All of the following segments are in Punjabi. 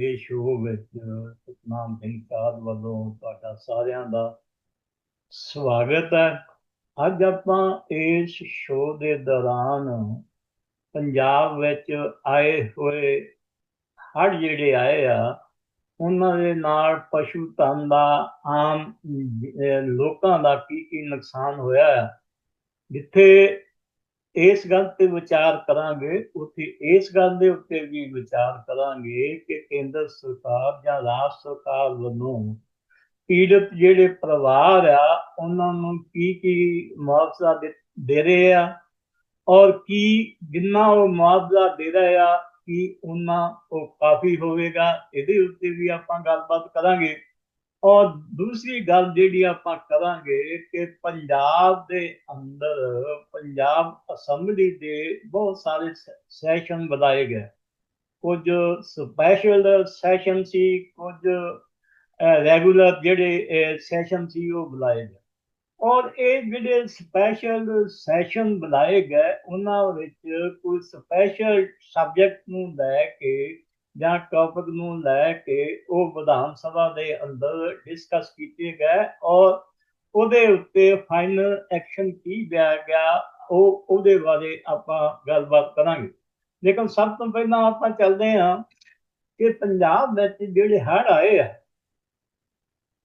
ਇਹ ਸ਼ੋਅ ਵਿੱਚ ਸਤਨਾਮ ਸਿੰਘ ਸਾਹਿਬ ਵੱਲੋਂ ਤੁਹਾਡਾ ਸਾਰਿਆਂ ਦਾ ਸਵਾਗਤ ਹੈ। ਅੱਜ ਆਪਾਂ ਇਸ ਸ਼ੋਅ ਦੇ ਦੌਰਾਨ ਪੰਜਾਬ ਵਿੱਚ ਆਏ ਹੋਏ ਹੜ੍ਹ ਜਿਹੜੇ ਆਏ ਆ, ਉਹਨਾਂ ਦੇ ਨਾਲ ਪਸ਼ੂ ਧਨ ਦਾ ਆਮ ਲੋਕਾਂ ਦਾ ਕੀ ਕੀ ਨੁਕਸਾਨ ਹੋਇਆ ਹੈ ਜਿੱਥੇ ਇਸ ਗੱਲ ਤੇ ਵਿਚਾਰ ਕਰਾਂਗੇ, ਉੱਥੇ ਇਸ ਗੱਲ ਦੇ ਉੱਤੇ ਵੀ ਵਿਚਾਰ ਕਰਾਂਗੇ ਕਿ ਕੇਂਦਰ ਸਰਕਾਰ ਜਾਂ ਰਾਜ ਸਰਕਾਰ ਵੱਲੋਂ ਪੀੜਤ ਜਿਹੜੇ ਪਰਿਵਾਰ ਆ, ਉਹਨਾਂ ਨੂੰ ਕੀ ਕੀ ਮੁਆਵਜ਼ਾ ਦੇ- ਦੇ ਰਹੇ ਆ ਔਰ ਕੀ ਜਿੰਨਾ ਉਹ ਮੁਆਵਜ਼ਾ ਦੇ ਰਹੇ ਆ, ਕੀ ਉਹਨਾਂ ਉਹ ਕਾਫੀ ਹੋਵੇਗਾ, ਇਹਦੇ ਉੱਤੇ ਵੀ ਆਪਾਂ ਗੱਲਬਾਤ ਕਰਾਂਗੇ। ਔਰ ਦੂਸਰੀ ਗੱਲ ਜਿਹੜੀ ਆਪਾਂ ਕਰਾਂਗੇ ਕਿ ਪੰਜਾਬ ਦੇ ਅੰਦਰ ਪੰਜਾਬ ਅਸੈਂਬਲੀ ਦੇ ਬਹੁਤ ਸਾਰੇ ਸੈਸ਼ਨ ਬੁਲਾਏ ਗਏ। ਕੁਝ ਸਪੈਸ਼ਲ ਸੈਸ਼ਨ ਸੀ, ਕੁਝ ਰੈਗੂਲਰ ਜਿਹੜੇ ਸੈਸ਼ਨ ਸੀ ਉਹ ਬੁਲਾਏ ਗਏ। ਔਰ ਇਹ ਜਿਹੜੇ ਸਪੈਸ਼ਲ ਸੈਸ਼ਨ ਬੁਲਾਏ ਗਏ, ਉਹਨਾਂ ਵਿੱਚ ਕੋਈ ਸਪੈਸ਼ਲ ਸਬਜੈਕਟ ਨੂੰ ਲੈ ਕੇ ਜਾਂ ਟੌਪਿਕ ਨੂੰ ਲੈ ਕੇ ਉਹ ਵਿਧਾਨ ਸਭਾ ਦੇ ਅੰਦਰ ਡਿਸਕਸ ਕੀਤੇ ਗਏ ਔਰ ਉਹਦੇ ਉੱਤੇ ਫਾਈਨਲ ਐਕਸ਼ਨ ਕੀ ਲਿਆ ਗਿਆ, ਉਹ, ਉਹਦੇ ਬਾਰੇ ਆਪਾਂ ਗੱਲਬਾਤ ਕਰਾਂਗੇ। ਲੇਕਿਨ ਸਭ ਤੋਂ ਪਹਿਲਾਂ ਆਪਾਂ ਚੱਲਦੇ ਹਾਂ ਕਿ ਪੰਜਾਬ ਵਿੱਚ ਜਿਹੜੇ ਹੜ੍ਹ ਆਏ ਆ,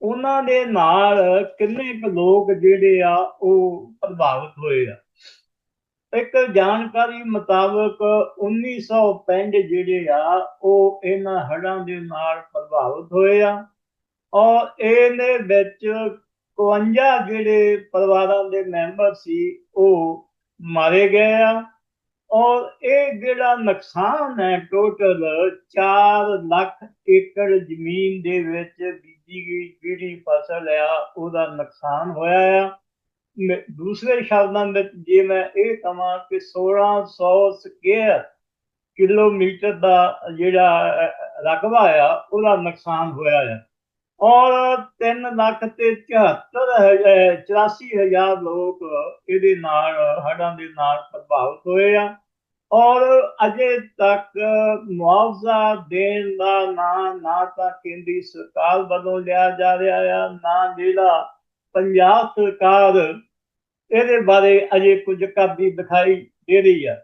ਉਹਨਾਂ ਦੇ ਨਾਲ ਕਿੰਨੇ ਕੁ ਲੋਕ ਜਿਹੜੇ ਆ ਉਹ ਪ੍ਰਭਾਵਿਤ ਹੋਏ ਆ? ਇੱਕ ਜਾਣਕਾਰੀ ਮੁਤਾਬਕ 1965 ਜਿਹੜੇ ਆ, ਉਹ ਇਹਨਾਂ ਹੜ੍ਹਾਂ ਦੇ ਨਾਲ ਪ੍ਰਭਾਵਿਤ ਹੋਏ ਆ ਔਰ ਇਹਨੇ ਵਿੱਚ 52 ਜਿਹੜੇ ਪਰਿਵਾਰਾਂ ਦੇ ਮੈਂਬਰ ਸੀ, ਉਹ ਮਾਰੇ ਗਏ ਆ ਔਰ ਇਹ ਜਿਹੜਾ ਨੁਕਸਾਨ ਹੈ ਟੋਟਲ 4 ਲੱਖ ਏਕੜ ਜ਼ਮੀਨ ਦੇ ਵਿੱਚ ਬੀਜੀ ਗਈ ਜਿਹੜੀ ਫਸਲ ਆ, ਉਹਦਾ ਨੁਕਸਾਨ ਹੋਇਆ ਆ। ਦੂਸਰੇ ਸ਼ਬਦਾਂ ਵਿੱਚ ਜੇ ਮੈਂ ਇਹ ਕਹਾਂ ਕਿ 1600 ਸਕੇਅਰ ਕਿਲੋਮੀਟਰ ਦਾ ਜਿਹੜਾ ਰਕਬਾ ਆ, ਉਹਦਾ ਨੁਕਸਾਨ ਹੋਇਆ ਆ। ਔਰ 3 ਲੱਖ ਤੇ 74 84 ਹਜ਼ਾਰ ਲੋਕ ਇਹਦੇ ਨਾਲ, ਹੜ੍ਹਾਂ ਦੇ ਨਾਲ ਪ੍ਰਭਾਵਿਤ ਹੋਏ ਆ। ਔਰ ਅਜੇ ਤੱਕ ਮੁਆਵਜ਼ਾ ਦੇਣ ਦਾ ਨਾਂ, ਨਾ ਤਾਂ ਕੇਂਦਰੀ ਸਰਕਾਰ ਵੱਲੋਂ ਲਿਆ ਜਾ ਰਿਹਾ ਆ, ਨਾ ਜਿਹੜਾ ਪੰਜਾਬ ਸਰਕਾਰ ਇਹਦੇ ਬਾਰੇ ਅਜੇ ਕੁਝ ਕਰਦੀ ਦਿਖਾਈ ਦੇ ਰਹੀ ਆ।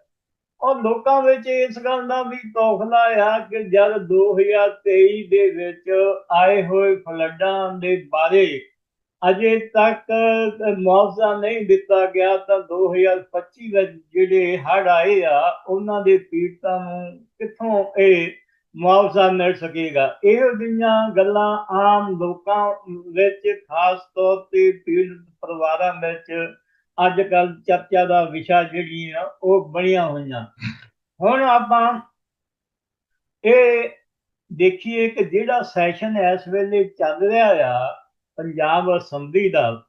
ਔਰ ਲੋਕਾਂ ਵਿੱਚ ਇਸ ਗੱਲ ਦਾ ਵੀ ਤੌਖਲਾ ਆ ਕਿ ਜਦ 2023 ਦੇ ਵਿੱਚ ਆਏ ਹੋਏ ਫਲੱਡਾਂ ਦੇ ਬਾਰੇ ਅਜੇ ਤੱਕ ਮੁਆਵਜ਼ਾ ਨਹੀਂ ਦਿੱਤਾ ਗਿਆ, ਤਾਂ 2025 ਵਿੱਚ ਜਿਹੜੇ ਹੜ੍ਹ ਆਏ ਆ, ਉਹਨਾਂ ਦੇ ਪੀੜਤਾਂ ਨੂੰ ਕਿੱਥੋਂ ਇਹ ਮੁਆਵਜ਼ਾ ਮਿਲ ਸਕੇਗਾ। ਇਹੋ ਜਿਹੀਆਂ ਗੱਲਾਂ ਆਮ ਲੋਕਾਂ ਵਿੱਚ ਖਾਸ ਤੌਰ ਤੇ ਪੀੜਤ ਪਰਿਵਾਰਾਂ ਵਿੱਚ ਅੱਜ ਕੱਲ ਚਰਚਾ ਦਾ ਵਿਸ਼ਾ ਜਿਹੜੀ ਆ, ਉਹ ਬਣੀਆਂ ਹੋਈਆਂ। ਹੁਣ ਆਪਾਂ ਇਹ ਦੇਖੀਏ ਕਿ ਜਿਹੜਾ ਸੈਸ਼ਨ ਇਸ ਵੇਲੇ ਚੱਲ ਰਿਹਾ ਆ, ਪੰਜਾਬ ਅਸੈਂਬਲੀ ਦਾ,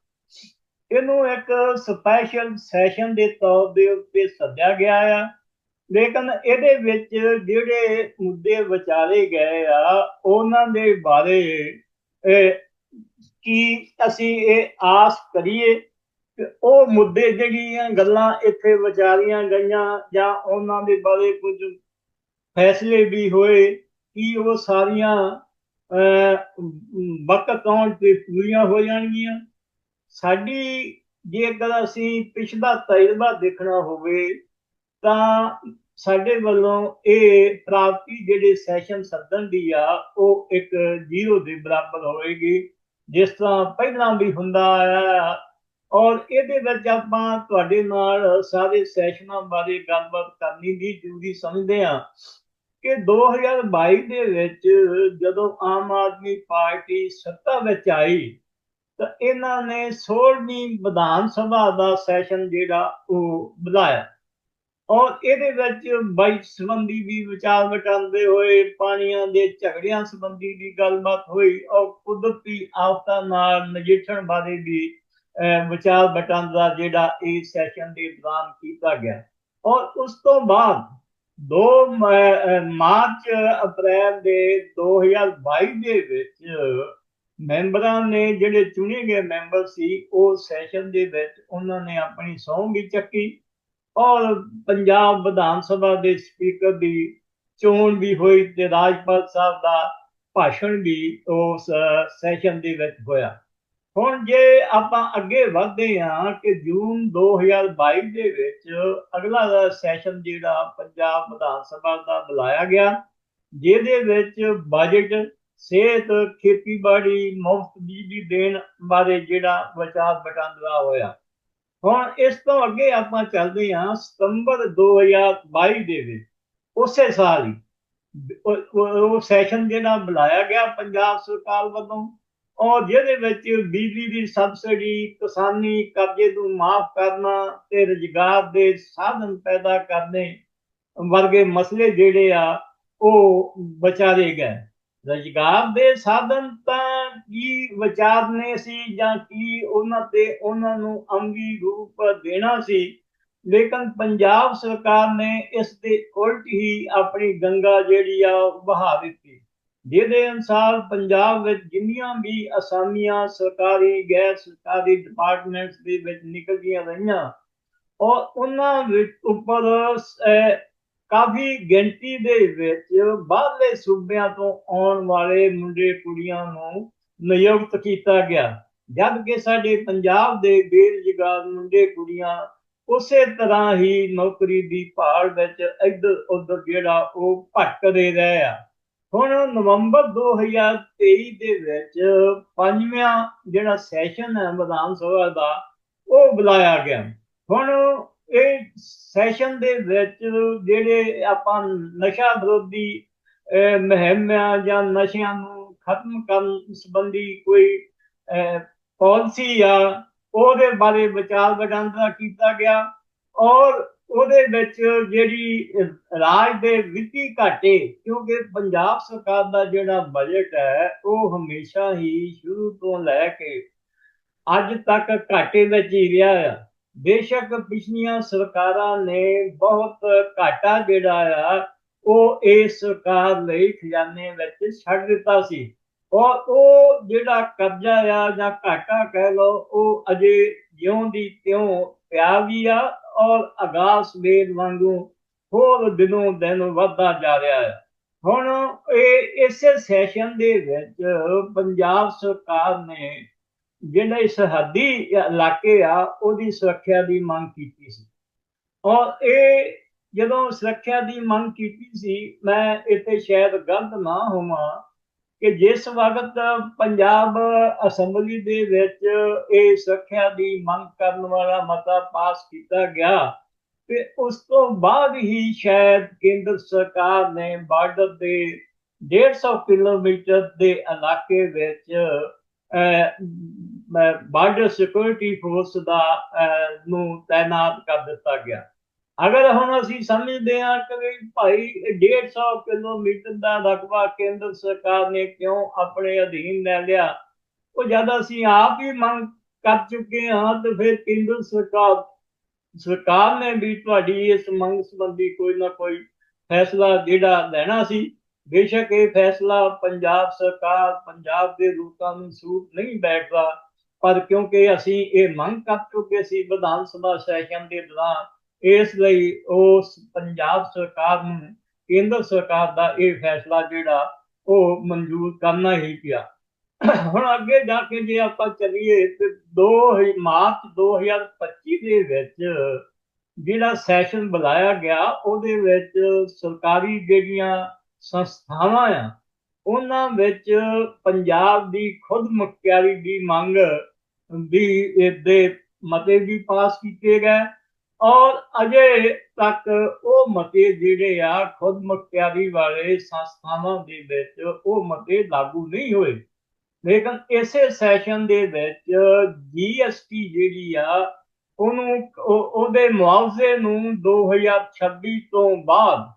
ਇਹਨੂੰ ਇੱਕ ਸਪੈਸ਼ਲ ਸੈਸ਼ਨ ਦੇ ਤੌਰ ਦੇ ਉੱਤੇ ਸੱਦਿਆ ਗਿਆ ਆ। ਲੇਕਿਨ ਇਹਦੇ ਵਿੱਚ ਜਿਹੜੇ ਮੁੱਦੇ ਵਿਚਾਰੇ ਗਏ ਆ ਉਹਨਾਂ ਦੇ ਬਾਰੇ ਇਹ, ਕੀ ਅਸੀਂ ਇਹ ਆਸ ਕਰੀਏ? ਉਹ ਮੁੱਦੇ ਜਿਹੜੀਆਂ ਗੱਲਾਂ ਇੱਥੇ ਵਿਚਾਰੀਆਂ ਗਈਆਂ ਜਾਂ ਉਹਨਾਂ ਦੇ ਬਾਰੇ ਕੁਝ ਫੈਸਲੇ ਵੀ ਹੋਏ ਕੀ ਉਹ ਸਾਰੀਆਂ ਅਹ, ਵਕਤ ਆਉਣ ਤੇ ਪੂਰੀਆਂ ਹੋ ਜਾਣਗੀਆਂ? ਸਾਡੀ ਜੇਕਰ ਅਸੀਂ ਪਿਛਲਾ ਤਜਰਬਾ ਦੇਖਣਾ ਹੋਵੇ ਤਾਂ ਸਾਡੇ ਵੱਲੋਂ ਇਹ ਪ੍ਰਾਪਤੀ ਜਿਹੜੇ ਸੈਸ਼ਨ ਸੱਦਣ ਦੀ ਆ, ਉਹ ਇੱਕ ਜ਼ੀਰੋ ਦੇ ਬਰਾਬਰ ਹੋਏਗੀ। ਜਿਸ ਤਰ੍ਹਾਂ ਪਹਿਲਾਂ ਵੀ ਹੁੰਦਾ ਆਇਆ ਔਰ ਇਹਦੇ ਵਿੱਚ ਆਪਾਂ ਤੁਹਾਡੇ ਨਾਲ ਸਾਰੇ ਸੈਸ਼ਨਾਂ ਬਾਰੇ ਗੱਲਬਾਤ ਕਰਨੀ ਵੀ ਜ਼ਰੂਰੀ ਸਮਝਦੇ ਹਾਂ ਕਿ 2022 ਦੇ ਵਿੱਚ ਜਦੋਂ ਆਮ ਆਦਮੀ ਪਾਰਟੀ ਸੱਤਾ ਵਿੱਚ ਆਈ, ਤਾਂ ਇਹਨਾਂ ਨੇ 16ਵੀਂ ਵਿਧਾਨ ਸਭਾ ਦਾ ਸੈਸ਼ਨ ਜਿਹੜਾ ਉਹ ਬੁਲਾਇਆ ਔਰ ਇਹਦੇ ਵਿੱਚ ਬਾਈਕ ਸੰਬੰਧੀ ਵੀ ਵਿਚਾਰ ਵਟਾਂਦੇ ਹੋਏ, ਪਾਣੀਆਂ ਦੇ ਝਗੜਿਆਂ ਸੰਬੰਧੀ ਵੀ ਗੱਲਬਾਤ ਹੋਈ ਔਰ ਕੁਦਰਤੀ ਆਫਤਾਂ ਨਾਲ ਨਜਿੱਠਣ ਬਾਰੇ ਵੀ ਵਿਚਾਰ ਵਟਾਂਦਰਾ ਜਿਹੜਾ ਇਹ ਸੈਸ਼ਨ ਦੇ ਦੌਰਾਨ ਕੀਤਾ ਗਿਆ। ਔਰ ਉਸ ਤੋਂ ਬਾਅਦ 2 ਮਾਰਚ, ਅਪ੍ਰੈਲ ਦੇ 2022 ਦੇ ਵਿੱਚ ਮੈਂਬਰਾਂ ਨੇ ਜਿਹੜੇ ਚੁਣੇ ਗਏ ਮੈਂਬਰ ਸੀ, ਉਹ ਸੈਸ਼ਨ ਦੇ ਵਿੱਚ ਉਹਨਾਂ ਨੇ ਆਪਣੀ ਸਹੁੰ ਵੀ ਚੱਕੀ। ਔਰ ਪੰਜਾਬ ਵਿਧਾਨ ਸਭਾ ਦੇ ਸਪੀਕਰ ਦੀ ਚੋਣ ਵੀ ਹੋਈ ਤੇ ਰਾਜਪਾਲ ਸਾਹਿਬ ਦਾ ਭਾਸ਼ਣ ਵੀ ਉਸ ਸੈਸ਼ਨ ਦੇ ਵਿੱਚ ਹੋਇਆ। ਹੁਣ ਜੇ ਆਪਾਂ ਅੱਗੇ ਵਧਦੇ ਹਾਂ ਕਿ ਜੂਨ 2022 ਦੇ ਵਿੱਚ ਅਗਲਾ ਸੈਸ਼ਨ ਜਿਹੜਾ ਪੰਜਾਬ ਵਿਧਾਨ ਸਭਾ ਦਾ ਬੁਲਾਇਆ ਗਿਆ, ਜਿਹਦੇ ਵਿੱਚ ਬਜਟ ਸਿਹਤ, ਖੇਤੀਬਾੜੀ, ਮੁਫਤ ਬਿਜਲੀ ਦੇਣ ਬਾਰੇ ਜਿਹੜਾ ਵਿਚਾਰ ਵਟਾਂਦਰਾ ਹੋਇਆ। ਹੁਣ ਇਸ ਤੋਂ ਅੱਗੇ ਆਪਾਂ ਚੱਲਦੇ ਹਾਂ ਸਤੰਬਰ 2022 ਦੇ ਵਿੱਚ। ਉਸੇ ਸਾਲ ਹੀ ਉਹ ਸੈਸ਼ਨ ਜਿਹੜਾ ਬੁਲਾਇਆ ਗਿਆ ਪੰਜਾਬ ਸਰਕਾਰ ਵੱਲੋਂ। ਔਰ ਜਿਹਦੇ ਵਿੱਚ ਬਿਜਲੀ ਦੀ ਸਬਸਿਡੀ ਕਿਸਾਨੀ ਕਰਜ਼ੇ ਨੂੰ ਮਾਫ ਕਰਨਾ ਤੇ ਰੁਜ਼ਗਾਰ ਦੇ ਸਾਧਨ ਪੈਦਾ ਕਰਨੇ ਵਰਗੇ ਮਸਲੇ ਜਿਹੜੇ ਆ, ਉਹ ਵਿਚਾਰੇ ਗਏ। ਰੁਜ਼ਗਾਰ ਦੇ ਸਾਧਨ ਤਾਂ ਕੀ ਵਿਚਾਰਨੇ ਸੀ ਜਾਂ ਕੀ ਉਹਨਾਂ ਤੇ ਉਹਨਾਂ ਨੂੰ ਅੰਗੀ ਰੂਪ ਦੇਣਾ ਸੀ? ਲੇਕਿਨ ਪੰਜਾਬ ਸਰਕਾਰ ਨੇ ਇਸ ਦੇ ਉਲਟ ਹੀ ਆਪਣੀ ਗੰਗਾ ਜਿਹੜੀ ਆ ਵਹਾ ਦਿੱਤੀ। ਜਿਹਦੇ ਅਨਸਾਰ ਪੰਜਾਬ ਵਿੱਚ ਜਿੰਨੀਆਂ ਵੀ ਅਸਾਮੀਆਂ ਸਰਕਾਰੀ, ਗੈਰ ਸਰਕਾਰੀ ਡਿਪਾਰਟਮੈਂਟਸ ਦੇ ਵਿੱਚ ਨਿਕਲਦੀਆਂ ਰਹੀਆਂ ਔਰ ਉਹਨਾਂ ਵਿੱਚ ਉੱਪਰ ਕਾਫੀ ਗਿਣਤੀ ਦੇ ਵਿੱਚ ਬਾਹਰਲੇ ਸੂਬਿਆਂ ਤੋਂ ਆਉਣ ਵਾਲੇ ਮੁੰਡੇ ਕੁੜੀਆਂ ਨੂੰ ਨਿਯੁਕਤ ਕੀਤਾ ਗਿਆ। ਜਦ ਕਿ ਸਾਡੇ ਪੰਜਾਬ ਦੇ ਬੇਰੁਜ਼ਗਾਰ ਮੁੰਡੇ ਕੁੜੀਆਂ ਉਸੇ ਤਰ੍ਹਾਂ ਹੀ ਨੌਕਰੀ ਦੀ ਭਾਲ ਵਿੱਚ ਇੱਧਰ ਉੱਧਰ ਜਿਹੜਾ ਉਹ ਭਟਕਦੇ ਰਹੇ ਆ। ਹੁਣ ਨਵੰਬਰ 2023 ਦੇ ਵਿੱਚ ਪੰਜਵਾਂ ਜਿਹੜਾ ਸੈਸ਼ਨ ਹੈ ਵਿਧਾਨ ਸਭਾ ਦਾ, ਉਹ ਬੁਲਾਇਆ ਗਿਆ। ਹੁਣ ਇਹ ਸੈਸ਼ਨ ਦੇ ਵਿੱਚ ਜਿਹੜੇ ਆਪਾਂ ਨਸ਼ਾ ਵਿਰੋਧੀ ਮਹਿੰਮ ਜਾਂ ਨਸ਼ਿਆਂ ਨੂੰ ਖਤਮ ਕਰਨ ਸੰਬੰਧੀ ਕੋਈ ਪਾਲਿਸੀ ਆ, ਉਹਦੇ ਬਾਰੇ ਵਿਚਾਰ ਵਟਾਂਦਰਾ ਕੀਤਾ ਗਿਆ ਔਰ ਉਹਦੇ ਵਿੱਚ ਜਿਹੜੀ ਰਾਜ ਦੇ ਵਿੱਤੀ ਘਾਟੇ, ਕਿਉਂਕਿ ਪੰਜਾਬ ਸਰਕਾਰ ਦਾ ਜਿਹੜਾ ਬਜਟ ਹੈ, ਉਹ ਹਮੇਸ਼ਾ ਹੀ ਸ਼ੁਰੂ ਤੋਂ ਲੈ ਕੇ ਅੱਜ ਤੱਕ ਘਾਟੇ ਵਿੱਚ ਹੀ ਰਿਹਾ ਹੈ ਬੇਸ਼ੱਕ ਪਿਛਲੀਆਂ ਸਰਕਾਰਾਂ ਨੇ ਬਹੁਤ ਘਾਟਾ ਜਿਹੜਾ ਆ, ਉਹ ਇਸ ਸਰਕਾਰ ਲਈ ਖਜ਼ਾਨੇ ਵਿੱਚ ਛੱਡ ਦਿੱਤਾ ਸੀ। ਔਰ ਉਹ ਜਿਹੜਾ ਕਰਜ਼ਾ ਆ ਜਾਂ ਘਾਟਾ ਕਹਿ ਲੋ ਉਹ ਅਜੇ ਜਿਉਂ ਦੀ ਤਿਉਂ ਪਿਆ ਵੀ ਆ ਔਰ ਆਗਾਸ ਵੇਦ ਵਾਂਗੂ ਹੋਰ ਦਿਨੋਂ ਦਿਨ ਵਧਦਾ ਜਾ ਰਿਹਾ ਹੈ ਹੁਣ ਇਹ, ਇਸੇ ਸੈਸ਼ਨ ਦੇ ਵਿੱਚ ਪੰਜਾਬ ਸਰਕਾਰ ਨੇ ਜਿਹੜੇ ਸਰਹੱਦੀ ਇਲਾਕੇ ਆ, ਉਹਦੀ ਸੁਰੱਖਿਆ ਦੀ ਮੰਗ ਕੀਤੀ ਸੀ। ਔਰ ਇਹ ਜਦੋਂ ਸੁਰੱਖਿਆ ਦੀ ਮੰਗ ਕੀਤੀ ਸੀ, ਮੈਂ ਇੱਥੇ ਸ਼ਾਇਦ ਗਲਤ ਨਾ ਹੋਵਾਂ ਕਿ ਜਿਸ ਵਕਤ ਪੰਜਾਬ ਅਸੈਂਬਲੀ ਦੇ ਵਿੱਚ ਇਹ ਸੁਰੱਖਿਆ ਦੀ ਮੰਗ ਕਰਨ ਵਾਲਾ ਮਤਾ ਪਾਸ ਕੀਤਾ ਗਿਆ, ਤੇ ਉਸ ਤੋਂ ਬਾਅਦ ਹੀ ਸ਼ਾਇਦ ਕੇਂਦਰ ਸਰਕਾਰ ਨੇ ਬਾਰਡਰ ਦੇ 150 ਕਿਲੋਮੀਟਰ ਦੇ ਇਲਾਕੇ ਵਿੱਚ ਬਾਰਡਰ ਸਿਕਿਉਰਿਟੀ ਫੋਰਸ ਦਾ ਨੂੰ ਤਾਇਨਾਤ ਕਰ ਦਿੱਤਾ ਗਿਆ। ਅਗਰ ਹੁਣ ਅਸੀਂ ਸਮਝਦੇ ਹਾਂ ਕਿ ਭਾਈ 150 ਕਿਲੋਮੀਟਰ ਦਾ ਰਕਬਾ ਕੇਂਦਰ ਸਰਕਾਰ ਨੇ ਕਿਉਂ ਆਪਣੇ ਅਧੀਨ ਲੈ ਲਿਆ, ਉਹ ਜਦ ਅਸੀਂ ਆਪ ਹੀ ਮੰਗ ਕਰ ਚੁੱਕੇ ਹਾਂ, ਤੇ ਫਿਰ ਕੇਂਦਰ ਸਰਕਾਰ ਸਰਕਾਰ ਨੇ ਵੀ ਤੁਹਾਡੀ ਇਸ ਮੰਗ ਸੰਬੰਧੀ ਕੋਈ ਨਾ ਕੋਈ ਫੈਸਲਾ ਜਿਹੜਾ ਲੈਣਾ ਸੀ। ਬੇਸ਼ੱਕ ਇਹ ਫੈਸਲਾ ਪੰਜਾਬ ਸਰਕਾਰ, ਪੰਜਾਬ ਦੇ ਲੋਕਾਂ ਨੂੰ ਸੂਟ ਨਹੀਂ ਬੈਠਦਾ, ਪਰ ਕਿਉਂਕਿ ਅਸੀਂ ਇਹ ਮੰਗ ਕਰ ਚੁੱਕੇ ਸੀ ਵਿਧਾਨ ਸਭਾ ਸੈਸ਼ਨ ਦੇ ਦੌਰਾਨ, ਇਸ ਲਈ ਉਸ ਪੰਜਾਬ ਸਰਕਾਰ ਨੂੰ ਕੇਂਦਰ ਸਰਕਾਰ ਦਾ ਇਹ ਫੈਸਲਾ ਜਿਹੜਾ, ਉਹ ਮਨਜ਼ੂਰ ਕਰਨਾ ਹੀ ਪਿਆ। ਹੁਣ ਅੱਗੇ ਜਾ ਕੇ ਜੇ ਆਪਾਂ ਚੱਲੀਏ ਤੇ 2 ਮਾਰਚ 2025 ਦੇ ਵਿੱਚ ਜਿਹੜਾ ਸੈਸ਼ਨ ਬੁਲਾਇਆ ਗਿਆ, ਉਹਦੇ ਵਿੱਚ ਸਰਕਾਰੀ ਜਿਹੜੀਆਂ ਸੰਸਥਾਵਾਂ ਆ, ਉਹਨਾਂ ਵਿੱਚ ਪੰਜਾਬ ਦੀ ਖੁਦ ਮੁਖਤਿਆਰੀ ਦੀ ਮੰਗ ਵੀ ਦੇ ਮਤੇ ਵੀ ਪਾਸ ਕੀਤੇ ਗਏ ਔਰ ਅਜੇ ਤੱਕ ਉਹ ਮਤੇ ਜਿਹੜੇ ਆ, ਖੁਦ ਮੁਖਤਿਆਰੀ ਵਾਲੇ ਸੰਸਥਾਵਾਂ ਦੇ ਵਿੱਚ ਉਹ ਮਤੇ ਲਾਗੂ ਨਹੀਂ ਹੋਏ। ਲੇਕਿਨ ਇਸੇ ਸੈਸ਼ਨ ਦੇ ਵਿੱਚ ਜੀਐਸਟੀ ਜਿਹੜੀ ਆ, ਉਹਨੂੰ ਉਹਦੇ ਮੁਆਵਜ਼ੇ ਨੂੰ 2026 ਤੋਂ ਬਾਅਦ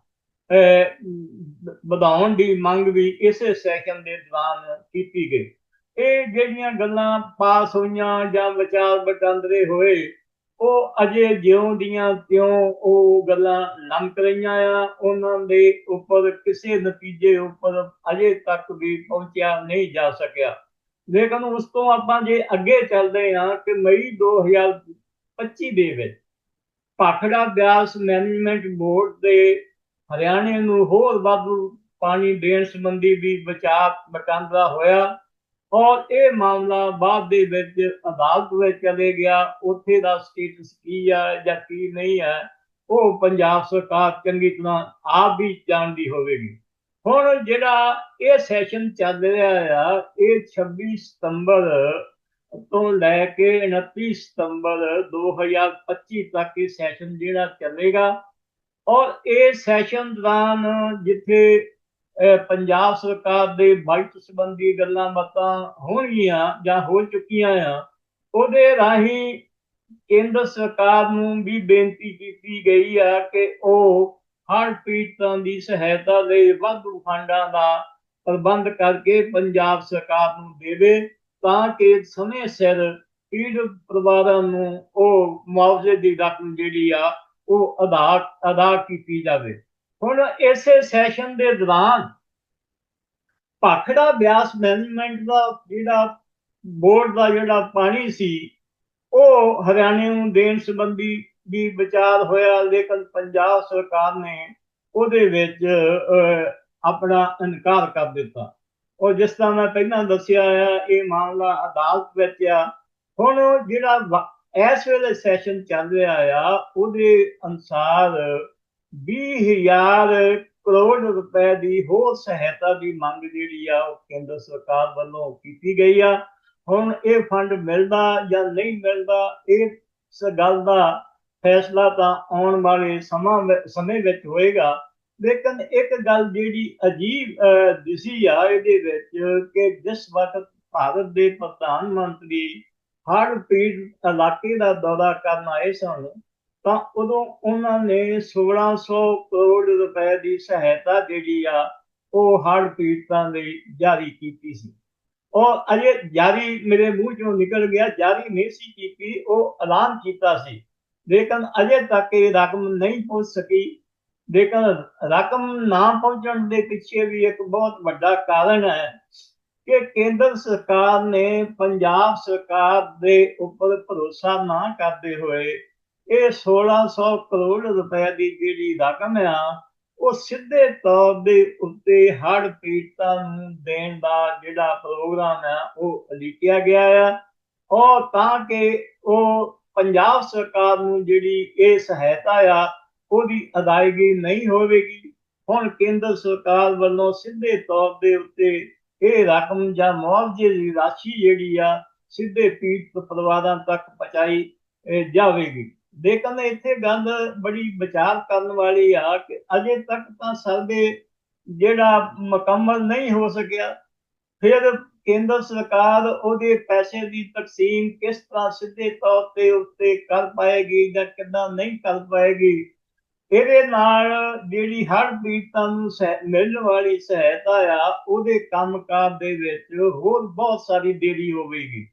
ਵਧਾਉਣ ਦੀ ਮੰਗ ਵੀ ਇਸੇ ਸੈਸ਼ਨ ਦੇ ਦੌਰਾਨ ਕੀਤੀ ਗਈ। ਇਹ ਜਿਹੜੀਆਂ ਗੱਲਾਂ ਪਾਸ ਹੋਈਆਂ ਜਾਂ ਵਿਚਾਰ ਵਟਾਂਦਰੇ ਹੋਏ, ਉਹ ਅਜੇ ਜਿਉਂ ਦੀਆਂ ਤਿਉਂ ਉਹ ਗੱਲਾਂ ਲੰਕ ਰਹੀਆਂ ਆ। ਉਹਨਾਂ ਦੇ ਉੱਪਰ ਕਿਸੇ ਨਤੀਜੇ ਉੱਪਰ ਅਜੇ ਤੱਕ ਵੀ ਪਹੁੰਚਿਆ ਨਹੀਂ ਜਾ ਸਕਿਆ। ਲੇਕਿਨ ਉਸ ਤੋਂ ਆਪਾਂ ਜੇ ਅੱਗੇ ਚੱਲਦੇ ਹਾਂ ਕਿ ਮਈ 2025 ਦੇ ਵਿੱਚ ਪਾਖੜਾ ਬਿਆਸ ਮੈਨੇਜਮੈਂਟ ਬੋਰਡ ਦੇ ਹਰਿਆਣੇ ਨੂੰ ਹੋਰ ਵਾਧੂ ਪਾਣੀ ਦੇਣ ਸੰਬੰਧੀ ਵੀ ਵਿਚਾਰ ਵਟਾਂਦਰਾ ਹੋਇਆ ਔਰ ਇਹ ਮਾਮਲਾ ਬਾਅਦ ਦੇ ਵਿੱਚ ਅਦਾਲਤ ਵਿੱਚ ਚਲੇ ਗਿਆ। ਉੱਥੇ ਦਾ ਸਟੇਟਸ ਕੀ ਹੈ ਜਾਂ ਕੀ ਨਹੀਂ ਹੈ ਉਹ ਪੰਜਾਬ ਸਰਕਾਰ ਚੰਗੀ ਤਰ੍ਹਾਂ ਆਪ ਵੀ ਜਾਣਦੀ ਹੋਵੇਗੀ। ਹੁਣ ਜਿਹੜਾ ਇਹ ਸੈਸ਼ਨ ਚੱਲ ਰਿਹਾ ਆ, ਇਹ 26 ਸਤੰਬਰ ਤੋਂ ਲੈ ਕੇ 29 ਸਤੰਬਰ 2025 ਤੱਕ ਇਹ ਸੈਸ਼ਨ ਜਿਹੜਾ ਚੱਲੇਗਾ। ਔਰ ਇਹ ਸੈਸ਼ਨ ਦੌਰਾਨ ਜਿੱਥੇ ਪੰਜਾਬ ਸਰਕਾਰ ਦੇ ਬਜਟ ਸੰਬੰਧੀ ਗੱਲਾਂ ਬਾਤਾਂ ਹੋਣਗੀਆਂ ਜਾਂ ਹੋ ਚੁੱਕੀਆਂ ਆ, ਉਹਦੇ ਰਾਹੀਂ ਕੇਂਦਰ ਸਰਕਾਰ ਨੂੰ ਵੀ ਬੇਨਤੀ ਕੀਤੀ ਗਈ ਆ ਕਿ ਉਹ ਹਰ ਪੀੜਤਾਂ ਦੀ ਸਹਾਇਤਾ ਲਈ ਵਾਧੂ ਫੰਡਾਂ ਦਾ ਪ੍ਰਬੰਧ ਕਰਕੇ ਪੰਜਾਬ ਸਰਕਾਰ ਨੂੰ ਦੇਵੇ ਤਾਂ ਕਿ ਸਮੇਂ ਸਿਰ ਪੀੜਤ ਪਰਿਵਾਰਾਂ ਨੂੰ ਉਹ ਮੁਆਵਜ਼ੇ ਦੀ ਰਕਮ ਜਿਹੜੀ ਆ ਉਹ ਅਦਾ ਅਦਾ ਕੀਤੀ ਜਾਵੇ। ਹੁਣ ਇਸੇ ਸੈਸ਼ਨ ਦੇ ਦੌਰਾਨ ਭਾਖੜਾ ਬਿਆਸ ਮੈਨੇਜਮੈਂਟ ਦਾ ਜਿਹੜਾ ਬੋਰਡ ਦਾ ਜਿਹੜਾ ਪਾਣੀ ਸੀ, ਉਹ ਹਰਿਆਣੇ ਨੂੰ ਦੇਣ ਸੰਬੰਧੀ ਵੀ ਵਿਚਾਰ ਹੋਇਆ, ਲੇਕਿਨ ਪੰਜਾਬ ਸਰਕਾਰ ਨੇ ਉਹਦੇ ਵਿੱਚ ਆਪਣਾ ਇਨਕਾਰ ਕਰ ਦਿੱਤਾ। ਉਹ ਜਿਸ ਤਰ੍ਹਾਂ ਮੈਂ ਪਹਿਲਾਂ ਦੱਸਿਆ ਆ, ਇਹ ਮਾਮਲਾ ਅਦਾਲਤ ਵਿੱਚ ਆ। ਹੁਣ ਜਿਹੜਾ ਇਸ ਵੇਲੇ ਸੈਸ਼ਨ ਚੱਲ ਰਿਹਾ ਆ, ਉਹਦੇ ਅਨਸਾਰ 20000 ਕਰੋੜ ਰੁਪਏ ਦੀ ਹੋਰ ਸਹਾਇਤਾ ਦੀ ਮੰਗ ਜਿਹੜੀ ਆ, ਉਹ ਕੇਂਦਰ ਸਰਕਾਰ ਵੱਲੋਂ ਕੀਤੀ ਗਈ ਆ। ਹੁਣ ਇਹ ਫੰਡ ਮਿਲਦਾ ਜਾਂ ਨਹੀਂ ਮਿਲਦਾ ਇਸ ਗੱਲ ਦਾ ਫੈਸਲਾ ਤਾਂ ਆਉਣ ਵਾਲੇ ਸਮਾਂ ਸਮੇਂ ਵਿੱਚ ਹੋਏਗਾ। ਲੇਕਿਨ ਇੱਕ ਗੱਲ ਜਿਹੜੀ ਅਜੀਬ ਦਿਸੀ ਆ ਇਹਦੇ ਵਿੱਚ ਕਿ ਜਿਸ ਵਕਤ ਭਾਰਤ ਦੇ ਪ੍ਰਧਾਨ ਮੰਤਰੀ ਹੜ੍ਹ ਪੀੜ ਇਲਾਕੇ ਦਾ ਦੌਰਾ ਕਰਨ ਆਏ ਸਨ, ਤਾਂ ਉਦੋਂ ਉਹਨਾਂ ਨੇ 1600 ਕਰੋੜ ਰੁਪਏ ਦੀ ਸਹਾਇਤਾ ਜਿਹੜੀ ਆ, ਉਹ ਹੜ ਪੀੜਤਾਂ ਲਈ ਜਾਰੀ ਕੀਤੀ ਸੀ। ਉਹ ਅਜੇ ਜਾਰੀ ਮੇਰੇ ਮੂੰਹ ਚੋਂ ਨਿਕਲ ਗਿਆ, ਜਾਰੀ ਨਹੀਂ ਸੀ ਕੀਤੀ, ਉਹ ਐਲਾਨ ਕੀਤਾ ਸੀ। ਲੇਕਿਨ ਅਜੇ ਤੱਕ ਇਹ ਰਕਮ ਨਹੀਂ ਪਹੁੰਚ ਸਕੀ। ਲੇਕਿਨ ਰਕਮ ਨਾ ਪਹੁੰਚਣ ਦੇ ਪਿੱਛੇ ਵੀ ਇੱਕ ਬਹੁਤ ਵੱਡਾ ਕਾਰਨ ਹੈ। ਕਿ ਕੇਂਦਰ ਸਰਕਾਰ ਨੇ ਪੰਜਾਬ ਸਰਕਾਰ ਦੇ ਉੱਪਰ ਭਰੋਸਾ ਨਾ ਕਰਦੇ ਹੋਏ ਇਹ 1600 ਕਰੋੜ ਰੁਪਏ ਦੀ ਜਿਹੜੀ ਰਕਮ ਆ, ਉਹ ਸਿੱਧੇ ਤੌਰ ਦੇ ਉੱਤੇ ਹੜ ਪੀੜਤਾਂ ਨੂੰ ਦੇਣ ਦਾ ਜਿਹੜਾ ਪ੍ਰੋਗਰਾਮ ਆ, ਉਹ ਲਿਖਿਆ ਗਿਆ ਆ। ਔਰ ਤਾਂ ਕਿ ਉਹ ਪੰਜਾਬ ਸਰਕਾਰ ਨੂੰ ਜਿਹੜੀ ਇਹ ਸਹਾਇਤਾ ਆ, ਉਹਦੀ ਅਦਾਇਗੀ ਨਹੀਂ ਹੋਵੇਗੀ। ਹੁਣ ਕੇਂਦਰ ਸਰਕਾਰ ਵੱਲੋਂ ਸਿੱਧੇ ਤੌਰ ਦੇ ਉੱਤੇ ਇਹ ਰਕਮ ਜਾਂ ਮੁਆਵਜ਼ੇ ਦੀ ਰਾਸ਼ੀ ਜਿਹੜੀ ਆ, ਸਿੱਧੇ ਪੀੜਤ ਪਰਿਵਾਰਾਂ ਤੱਕ ਪਹੁੰਚਾਈ ਜਾਵੇਗੀ। ਲੇਕਿਨ ਇੱਥੇ ਗੱਲ ਬੜੀ ਵਿਚਾਰ ਕਰਨ ਵਾਲੀ ਆ ਕਿ ਅਜੇ ਤੱਕ ਤਾਂ ਸਰਵੇ ਜਿਹੜਾ ਮੁਕੰਮਲ ਨਹੀਂ ਹੋ ਸਕਿਆ, ਫਿਰ ਕੇਂਦਰ ਸਰਕਾਰ ਉਹਦੇ ਪੈਸੇ ਦੀ ਤਕਸੀਮ ਕਿਸ ਤਰ੍ਹਾਂ ਸਿੱਧੇ ਤੌਰ ਤੇ ਉੱਤੇ ਕਰ ਪਾਏਗੀ ਜਾਂ ਕਿੱਦਾਂ ਨਹੀਂ ਕਰ ਪਾਏਗੀ ਇਹਦੇ ਨਾਲ ਜਿਹੜੀ ਹਰ ਪੀੜਤਾਂ ਨੂੰ ਮਿਲਣ ਵਾਲੀ ਸਹਾਇਤਾ ਆ, ਉਹਦੇ ਕੰਮਕਾਰ ਦੇ ਵਿੱਚ ਹੋਰ ਬਹੁਤ ਸਾਰੀ ਦੇਰੀ ਹੋਵੇਗੀ।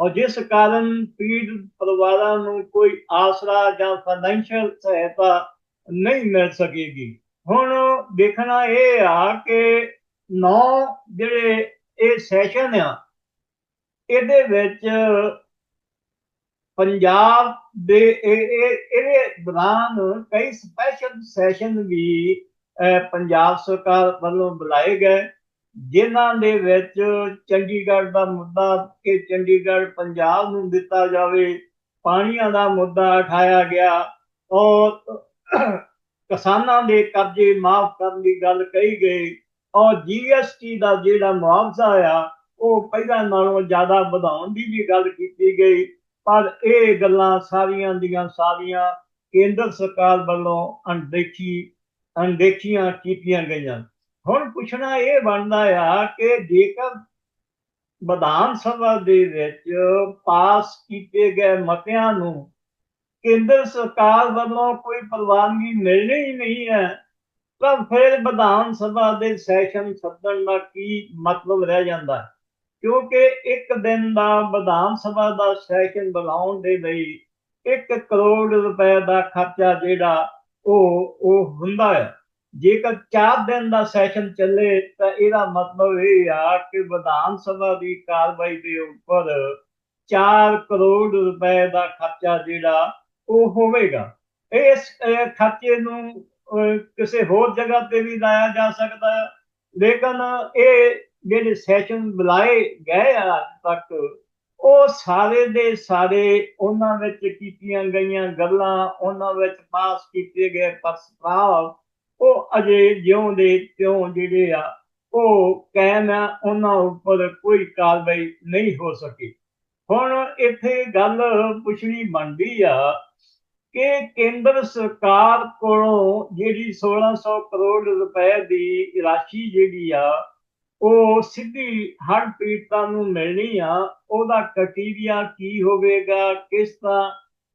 ਔਰ ਜਿਸ ਕਾਰਨ ਪੀੜ ਪਰਿਵਾਰਾਂ ਨੂੰ ਕੋਈ ਆਸਰਾ ਜਾਂ ਫਾਈਨੈਂਸ਼ੀਅਲ ਸਹਾਇਤਾ ਨਹੀਂ ਮਿਲ ਸਕੇਗੀ। ਹੁਣ ਦੇਖਣਾ ਇਹ ਆ ਕਿ ਨੌ ਜਿਹੜੇ ਇਹ ਸੈਸ਼ਨ ਆ, ਇਹਦੇ ਵਿੱਚ ਪੰਜਾਬ ਦੇ ਇਹਦੇ ਦੌਰਾਨ ਕਈ ਸਪੈਸ਼ਲ ਸੈਸ਼ਨ ਵੀ ਪੰਜਾਬ ਸਰਕਾਰ ਵੱਲੋਂ ਬੁਲਾਏ ਗਏ, ਜਿਨ੍ਹਾਂ ਦੇ ਵਿੱਚ ਚੰਡੀਗੜ੍ਹ ਦਾ ਮੁੱਦਾ ਕਿ ਚੰਡੀਗੜ੍ਹ ਪੰਜਾਬ ਨੂੰ ਦਿੱਤਾ ਜਾਵੇ, ਪਾਣੀਆਂ ਦਾ ਮੁੱਦਾ ਉਠਾਇਆ ਗਿਆ, ਔਰ ਕਿਸਾਨਾਂ ਦੇ ਕਰਜ਼ੇ ਮਾਫ ਕਰਨ ਦੀ ਗੱਲ ਕਹੀ ਗਈ, ਔਰ ਜੀਐਸਟੀ ਦਾ ਜਿਹੜਾ ਮੁਆਵਜ਼ਾ ਆ, ਉਹ ਪਹਿਲਾਂ ਨਾਲੋਂ ਜ਼ਿਆਦਾ ਵਧਾਉਣ ਦੀ ਵੀ ਗੱਲ ਕੀਤੀ ਗਈ ਪਰ ਇਹ ਗੱਲਾਂ ਸਾਰੀਆਂ ਦੀਆਂ ਸਾਰੀਆਂ ਕੇਂਦਰ ਸਰਕਾਰ ਵੱਲੋਂ ਅਣਦੇਖੀ, ਅਣਦੇਖੀਆਂ ਕੀਤੀਆਂ ਗਈਆਂ। ਹੁਣ ਪੁੱਛਣਾ ਇਹ ਬਣਦਾ ਆ ਕਿ ਜੇਕਰ ਵਿਧਾਨ ਸਭਾ ਦੇ ਵਿੱਚ ਪਾਸ ਕੀਤੇ ਗਏ ਮਤਿਆਂ ਨੂੰ ਕੇਂਦਰ ਸਰਕਾਰ ਵੱਲੋਂ ਕੋਈ ਪ੍ਰਵਾਨਗੀ ਮਿਲਣੀ ਹੀ ਨਹੀਂ ਹੈ, ਤਾਂ ਫਿਰ ਵਿਧਾਨ ਸਭਾ ਦੇ ਸੈਸ਼ਨ ਸੱਦਣ ਦਾ ਕੀ ਮਤਲਬ ਰਹਿ ਜਾਂਦਾ ਹੈ? ਕਿਉਂਕਿ ਇੱਕ ਦਿਨ ਦਾ ਵਿਧਾਨ ਸਭਾ ਦਾ ਸੈਸ਼ਨ ਬੁਲਾਉਣ ਦੇ ਲਈ 1 ਕਰੋੜ ਰੁਪਏ ਦਾ ਖਰਚਾ ਜਿਹੜਾ ਉਹ ਉਹ ਹੁੰਦਾ ਹੈ। ਜੇਕਰ 4 ਦਿਨ ਦਾ ਸੈਸ਼ਨ ਚੱਲੇ ਤਾਂ ਇਹਦਾ ਮਤਲਬ ਇਹ ਆ ਕਿ ਵਿਧਾਨ ਸਭਾ ਦੀ ਕਾਰਵਾਈ ਦੇ ਉੱਪਰ 4 ਕਰੋੜ ਰੁਪਏ ਦਾ ਖਰਚਾ ਜਿਹੜਾ ਉਹ ਹੋਵੇਗਾ। ਇਸ ਖਰਚੇ ਨੂੰ ਕਿਸੇ ਹੋਰ ਜਗ੍ਹਾ ਤੇ ਵੀ ਲਾਇਆ ਜਾ ਸਕਦਾ ਹੈ। ਲੇਕਿਨ ਇਹ ਜਿਹੜੇ ਸੈਸ਼ਨ ਬੁਲਾਏ ਗਏ ਆ ਤੱਕ, ਉਹ ਸਾਰੇ ਦੇ ਸਾਰੇ ਉਹਨਾਂ ਵਿੱਚ ਕੀਤੀਆਂ ਗਈਆਂ ਗੱਲਾਂ, ਉਹਨਾਂ ਵਿੱਚ ਪਾਸ ਕੀਤੇ ਗਏ ਪ੍ਰਸਤਾਵ, ਉਹ ਅਜੇ ਜਿਉਂ ਦੇ ਤਿਉਂ ਜਿਹੜੇ ਆ, ਉਹ ਕਾਇਮ ਆ, ਉਹਨਾਂ ਉੱਪਰ ਕੋਈ ਕਾਰਵਾਈ ਨਹੀਂ ਹੋ ਸਕੀ। ਹੁਣ ਇੱਥੇ ਗੱਲ ਪੁੱਛਣੀ ਬਣਦੀ ਆ ਕਿ ਕੇਂਦਰ ਸਰਕਾਰ ਕੋਲੋਂ ਜਿਹੜੀ 1600 ਕਰੋੜ ਰੁਪਏ ਦੀ ਰਾਸ਼ੀ ਜਿਹੜੀ ਆ ਉਹ ਸਿੱਧੀ ਹੜ੍ਹ ਪੀੜਤਾਂ ਨੂੰ ਮਿਲਣੀ ਆ, ਉਹਦਾ ਕਟੀਰੀਆ ਕੀ ਹੋਵੇਗਾ, ਕਿਸ ਤਰ੍ਹਾਂ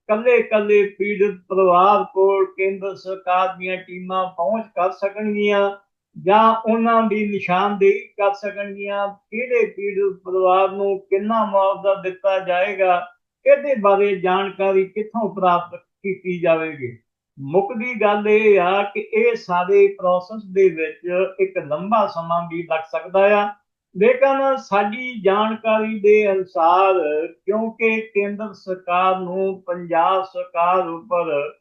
ਕੱਲੇ ਕੱਲੇ ਪੀੜਤ ਪਰਿਵਾਰ ਕੋਲ ਕੇਂਦਰ ਸਰਕਾਰ ਦੀਆਂ ਟੀਮਾਂ ਪਹੁੰਚ ਕਰ ਸਕਣਗੀਆਂ ਜਾਂ ਉਹਨਾਂ ਦੀ ਨਿਸ਼ਾਨਦੇਹੀ ਕਰ ਸਕਣਗੀਆਂ? ਕਿਹੜੇ ਪੀੜਤ ਪਰਿਵਾਰ ਨੂੰ ਕਿੰਨਾ ਮੁਆਵਜ਼ਾ ਦਿੱਤਾ ਜਾਏਗਾ? ਇਹਦੇ ਬਾਰੇ ਜਾਣਕਾਰੀ ਕਿੱਥੋਂ ਪ੍ਰਾਪਤ ਕੀਤੀ ਜਾਵੇਗੀ? ਮੁੱਕਦੀ ਗੱਲ ਇਹ ਆ ਕਿ ਇਹ ਸਾਰੇ ਪ੍ਰੋਸੈਸ ਦੇ ਵਿੱਚ ਇੱਕ ਲੰਬਾ ਸਮਾਂ ਵੀ ਲੱਗ ਸਕਦਾ ਆ। ਲੇਕਿਨ ਸਾਡੀ ਜਾਣਕਾਰੀ ਦੇ ਅਨੁਸਾਰ ਕਿਉਂਕਿ ਕੇਂਦਰ ਸਰਕਾਰ ਨੂੰ ਪੰਜਾਬ ਸਰਕਾਰ ਉੱਪਰ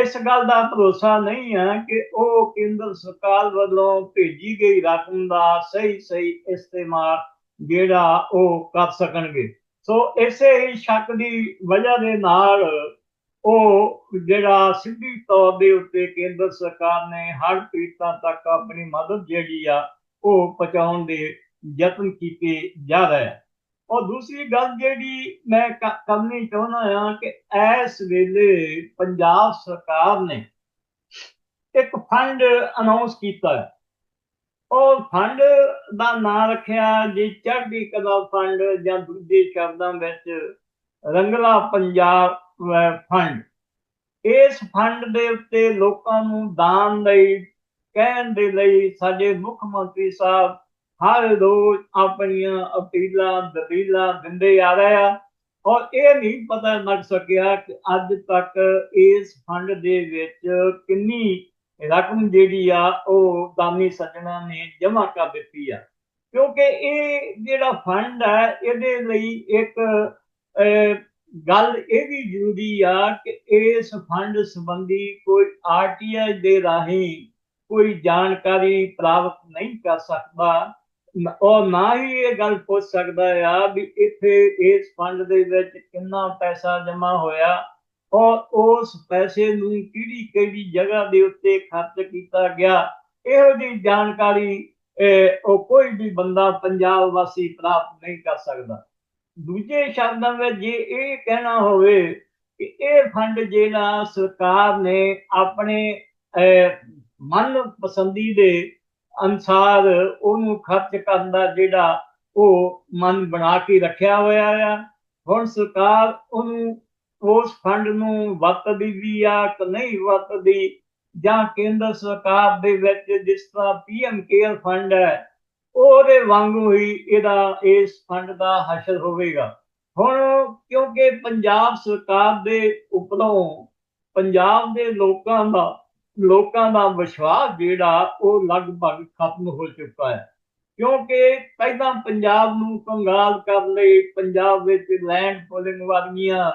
ਇਸ ਗੱਲ ਦਾ ਭਰੋਸਾ ਨਹੀਂ ਹੈ ਕਿ ਉਹ ਕੇਂਦਰ ਸਰਕਾਰ ਵੱਲੋਂ ਭੇਜੀ ਗਈ ਰਕਮ ਦਾ ਸਹੀ ਸਹੀ ਇਸਤੇਮਾਲ ਜਿਹੜਾ ਉਹ ਕਰ ਸਕਣਗੇ। ਸੋ ਇਸੇ ਹੀ ਸ਼ੱਕ ਦੀ ਵਜ੍ਹਾ ਦੇ ਨਾਲ ਉਹ ਜਿਹੜਾ ਸਿੱਧੀ ਤੌਰ ਦੇ ਉੱਤੇ ਕੇਂਦਰ ਸਰਕਾਰ ਨੇ ਹਰ ਪੀੜਤਾਂ ਤੱਕ ਆਪਣੀ ਮਦਦ ਜਿਹੜੀ ਆ, ਉਹ ਪਹੁੰਚਾਉਣ ਦੇ ਯਤਨ ਕੀਤੇ ਜਾ ਰਹੇ ਆ। ਔਰ ਦੂਸਰੀ ਗੱਲ ਜਿਹੜੀ ਮੈਂ ਕਰਨੀ ਚਾਹੁੰਦਾ ਹਾਂ ਕਿ ਇਸ ਵੇਲੇ ਪੰਜਾਬ ਸਰਕਾਰ ਨੇ ਇੱਕ ਫੰਡ ਅਨਾਉਂਸ ਕੀਤਾ ਹੈ। ਉਹ ਫੰਡ ਦਾ ਨਾਮ ਰੱਖਿਆ ਜੀ ਚੜ੍ਹਦੀ ਕਲਾ ਫੰਡ ਜਾਂ ਦੂਜੇ ਸ਼ਬਦਾਂ ਵਿੱਚ ਰੰਗਲਾ ਪੰਜਾਬ ਫੰਡ ਇਸ ਫੰਡ ਦੇ ਉੱਤੇ ਲੋਕਾਂ ਨੂੰ ਦਾਨ ਲਈ, ਕਹਿਣ ਦੇ ਲਈ ਸਾਡੇ ਮੁੱਖ ਮੰਤਰੀ ਸਾਹਿਬ ਹਰ ਰੋਜ਼ ਆਪਣੀਆਂ ਅਪੀਲਾਂ, ਦਲੀਲਾਂ ਦਿੰਦੇ ਆ ਰਹੇ ਆ। ਔਰ ਇਹ ਨਹੀਂ ਪਤਾ ਲੱਗ ਸਕਿਆ ਕਿ ਅੱਜ ਤੱਕ ਇਸ ਫੰਡ ਦੇ ਵਿੱਚ ਕਿੰਨੀ ਰਕਮ ਜਿਹੜੀ ਆ, ਉਹ ਦਾਨੀ ਸੱਜਣਾ ਨੇ ਜਮ੍ਹਾਂ ਕਰ ਦਿੱਤੀ ਆ। ਕਿਉਂਕਿ ਇਹ ਜਿਹੜਾ ਫੰਡ ਹੈ, ਇਹਦੇ ਲਈ ਇੱਕ ਗੱਲ ਇਹ ਵੀ ਜ਼ਰੂਰੀ ਆ ਕਿ ਇਸ ਫੰਡ ਸੰਬੰਧੀ ਕੋਈ ਆਰਟੀਆਈ ਦੇ ਰਾਹੀਂ ਕੋਈ ਜਾਣਕਾਰੀ ਪ੍ਰਾਪਤ ਨਹੀਂ ਕਰ ਸਕਦਾ। ਔਰ ਨਾ ਹੀ ਇਹ ਗੱਲ ਪੁੱਛ ਸਕਦਾ ਆ ਵੀ ਇੱਥੇ ਇਸ ਫੰਡ ਦੇ ਵਿੱਚ ਕਿੰਨਾ ਪੈਸਾ ਜਮ੍ਹਾਂ ਹੋਇਆ। ਔਰ ਉਸ ਪੈਸੇ ਨੂੰ ਕਿਹੜੀ ਕਿਹੜੀ ਜਗ੍ਹਾ ਦੇ ਉੱਤੇ ਖਰਚ ਕੀਤਾ ਗਿਆ, ਇਹੋ ਜੀ ਜਾਣਕਾਰੀ ਉਹ ਕੋਈ ਵੀ ਬੰਦਾ ਪੰਜਾਬ ਵਾਸੀ ਪ੍ਰਾਪਤ ਨਹੀਂ ਕਰ ਸਕਦਾ। ਦੂਜੇ ਸ਼ਬਦਾਂ ਵਿੱਚ ਜੇ ਇਹ ਕਹਿਣਾ ਹੋਵੇ ਕਿ ਇਹ ਫੰਡ ਜਿਹੜਾ ਸਰਕਾਰ ਨੇ ਆਪਣੇ ਮਨ ਪਸੰਦੀ ਦੇ ਅਨਸਾਰ ਉਹਨੂੰ ਖਰਚ ਕਰਨ ਦਾ ਜਿਹੜਾ ਉਹ ਮਨ ਬਣਾ ਕੇ ਰੱਖਿਆ ਹੋਇਆ ਆ, ਹੁਣ ਸਰਕਾਰ ਉਹਨੂੰ ਉਸ ਫੰਡ ਨੂੰ ਵਰਤਦੀ ਵੀ ਆ ਕਿ ਨਹੀਂ ਵਰਤਦੀ ਜਾਂ ਕੇਂਦਰ ਸਰਕਾਰ ਦੇ ਵਿੱਚ ਜਿਸ ਤਰ੍ਹਾਂ ਪੀਐਮ ਕੇਅਰ ਫੰਡ ਹੈ ਉਹਦੇ ਵਾਂਗੂ ਹੀ ਇਹਦਾ ਇਸ ਫੰਡ ਦਾ ਹਸ਼ਰ ਹੋਵੇਗਾ। ਹੁਣ ਕਿਉਂਕਿ ਪੰਜਾਬ ਸਰਕਾਰ ਦੇ ਉੱਪਰੋਂ ਪੰਜਾਬ ਦੇ ਲੋਕਾਂ ਦਾ ਲੋਕਾਂ ਦਾ ਵਿਸ਼ਵਾਸ ਜਿਹੜਾ ਉਹ ਲਗਭਗ ਖਤਮ ਹੋ ਚੁੱਕਾ ਹੈ। ਕਿਉਂਕਿ ਪਹਿਲਾਂ ਪੰਜਾਬ ਨੂੰ ਕੰਗਾਲ ਕਰਨ ਲਈ ਪੰਜਾਬ ਵਿੱਚ ਲੈਂਡ ਪੋਲਿੰਗ ਵਰਗੀਆਂ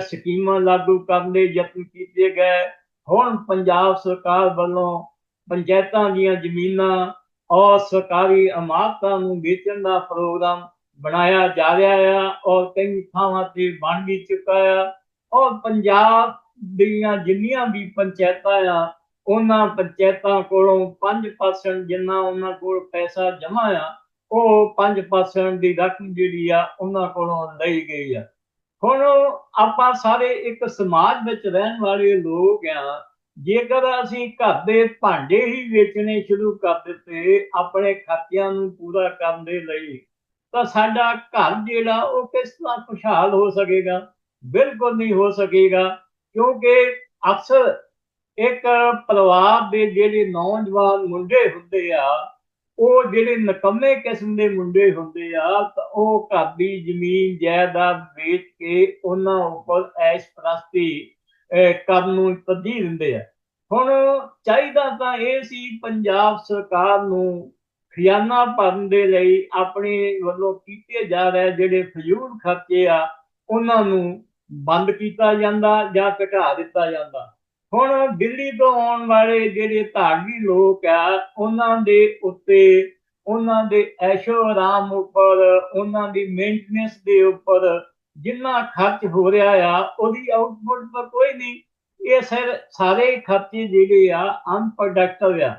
ਸਕੀਮਾਂ ਲਾਗੂ ਕਰਨ ਦੇ ਯਤਨ ਕੀਤੇ ਗਏ। ਹੁਣ ਪੰਜਾਬ ਸਰਕਾਰ ਵੱਲੋਂ ਪੰਚਾਇਤਾਂ ਦੀਆਂ ਜ਼ਮੀਨਾਂ ਔਰ ਸਰਕਾਰੀ ਇਮਾਰਤਾਂ ਨੂੰ ਵੇਚਣ ਦਾ ਪ੍ਰੋਗਰਾਮ ਬਣਾਇਆ ਜਾ ਰਿਹਾ ਹੈ ਔਰ ਕਈ ਥਾਵਾਂ ਤੇ ਬਣ ਵੀ ਚੁੱਕਾ ਹੈ ਔਰ ਪੰਜਾਬ ਦੀਆਂ ਜਿੰਨੀਆਂ ਵੀ ਪੰਚਾਇਤਾਂ ਆ, ਉਹਨਾਂ ਪੰਚਾਇਤਾਂ ਕੋਲੋਂ 5% ਜਿੰਨਾ ਉਹਨਾਂ ਕੋਲ ਪੈਸਾ ਜਮ੍ਹਾਂ ਆ, ਉਹ 5% ਦੀ ਰਕਮ ਜਿਹੜੀ ਆ ਉਹਨਾਂ ਕੋਲੋਂ ਲਈ ਗਈ ਆ। ਹੁਣ ਆਪਾਂ ਸਾਰੇ ਇੱਕ ਸਮਾਜ ਵਿੱਚ ਰਹਿਣ ਵਾਲੇ ਲੋਕ ਆ ਜੇਕਰ ਅਸੀਂ ਘਰ ਦੇ ਭਾਂਡੇ ਹੀ ਵੇਚਣੇ ਸ਼ੁਰੂ ਕਰ ਦਿੱਤੇ, ਆਪਣੇ ਖਾਤਿਆਂ ਨੂੰ ਪੂਰਾ ਕਰਨ ਦੇ ਲਈ, ਤਾਂ ਸਾਡਾ ਘਰ ਜਿਹੜਾ, ਉਹ ਕਿਸ ਤਰ੍ਹਾਂ ਖੁਸ਼ਹਾਲ ਹੋ ਸਕੇਗਾ? ਬਿਲਕੁਲ ਨਹੀਂ ਹੋ ਸਕੇਗਾ, ਕਿਉਂਕਿ ਅਕਸਰ ਇੱਕ ਪਰਿਵਾਰ ਦੇ ਜਿਹੜੇ ਨੌਜਵਾਨ ਮੁੰਡੇ ਹੁੰਦੇ ਆ, ਉਹ ਜਿਹੜੇ ਨਕਮੇ ਕਿਸਮ ਦੇ ਮੁੰਡੇ ਹੁੰਦੇ ਆ, ਤਾਂ ਉਹ ਘਰ ਦੀ ਜ਼ਮੀਨ, ਜਾਇਦਾਦ ਵੇਚ ਕੇ ਉਹਨਾਂ ਉੱਪਰ ਐਸ਼ ਪ੍ਰਸਤੀ ਕਰਨ ਨੂੰ ਤਰਜੀਹ ਦਿੰਦੇ ਆ। ਹੁਣ ਚਾਹੀਦਾ ਤਾਂ ਇਹ ਸੀ ਪੰਜਾਬ ਸਰਕਾਰ ਨੂੰ ਖਜ਼ਾਨਾ ਭਰਨ ਦੇ ਲਈ ਆਪਣੇ ਵੱਲੋਂ ਕੀਤੇ ਜਾ ਰਹੇ ਜਿਹੜੇ ਫਜ਼ੂਲ ਖਰਚੇ ਆ, ਉਹਨਾਂ ਨੂੰ ਬੰਦ ਕੀਤਾ ਜਾਂਦਾ ਜਾਂ ਘਟਾ ਦਿੱਤਾ ਜਾਂਦਾ। ਹੁਣ ਦਿੱਲੀ ਤੋਂ ਆਉਣ ਵਾਲੇ ਜਿਹੜੇ ਧਾਰਮਿਕ ਲੋਕ ਆ, ਉਹਨਾਂ ਦੇ ਉੱਤੇ, ਉਹਨਾਂ ਦੇ ਐਸ਼ੋ ਆਰਾਮ ਉੱਪਰ, ਉਹਨਾਂ ਦੀ ਮੇਨਟੇਨੈਂਸ ਦੇ ਉੱਪਰ ਜਿੰਨਾ ਖਰਚ ਹੋ ਰਿਹਾ ਆ, ਉਹਦੀ ਆਊਟਪੁੱਟ ਤਾਂ ਕੋਈ ਨਹੀਂ। ਇਹ ਸਰ ਸਾਰੇ ਖਰਚੇ ਜਿਹੜੇ ਆ ਅਨਪ੍ਰੋਡਕਟਿਵ ਆ।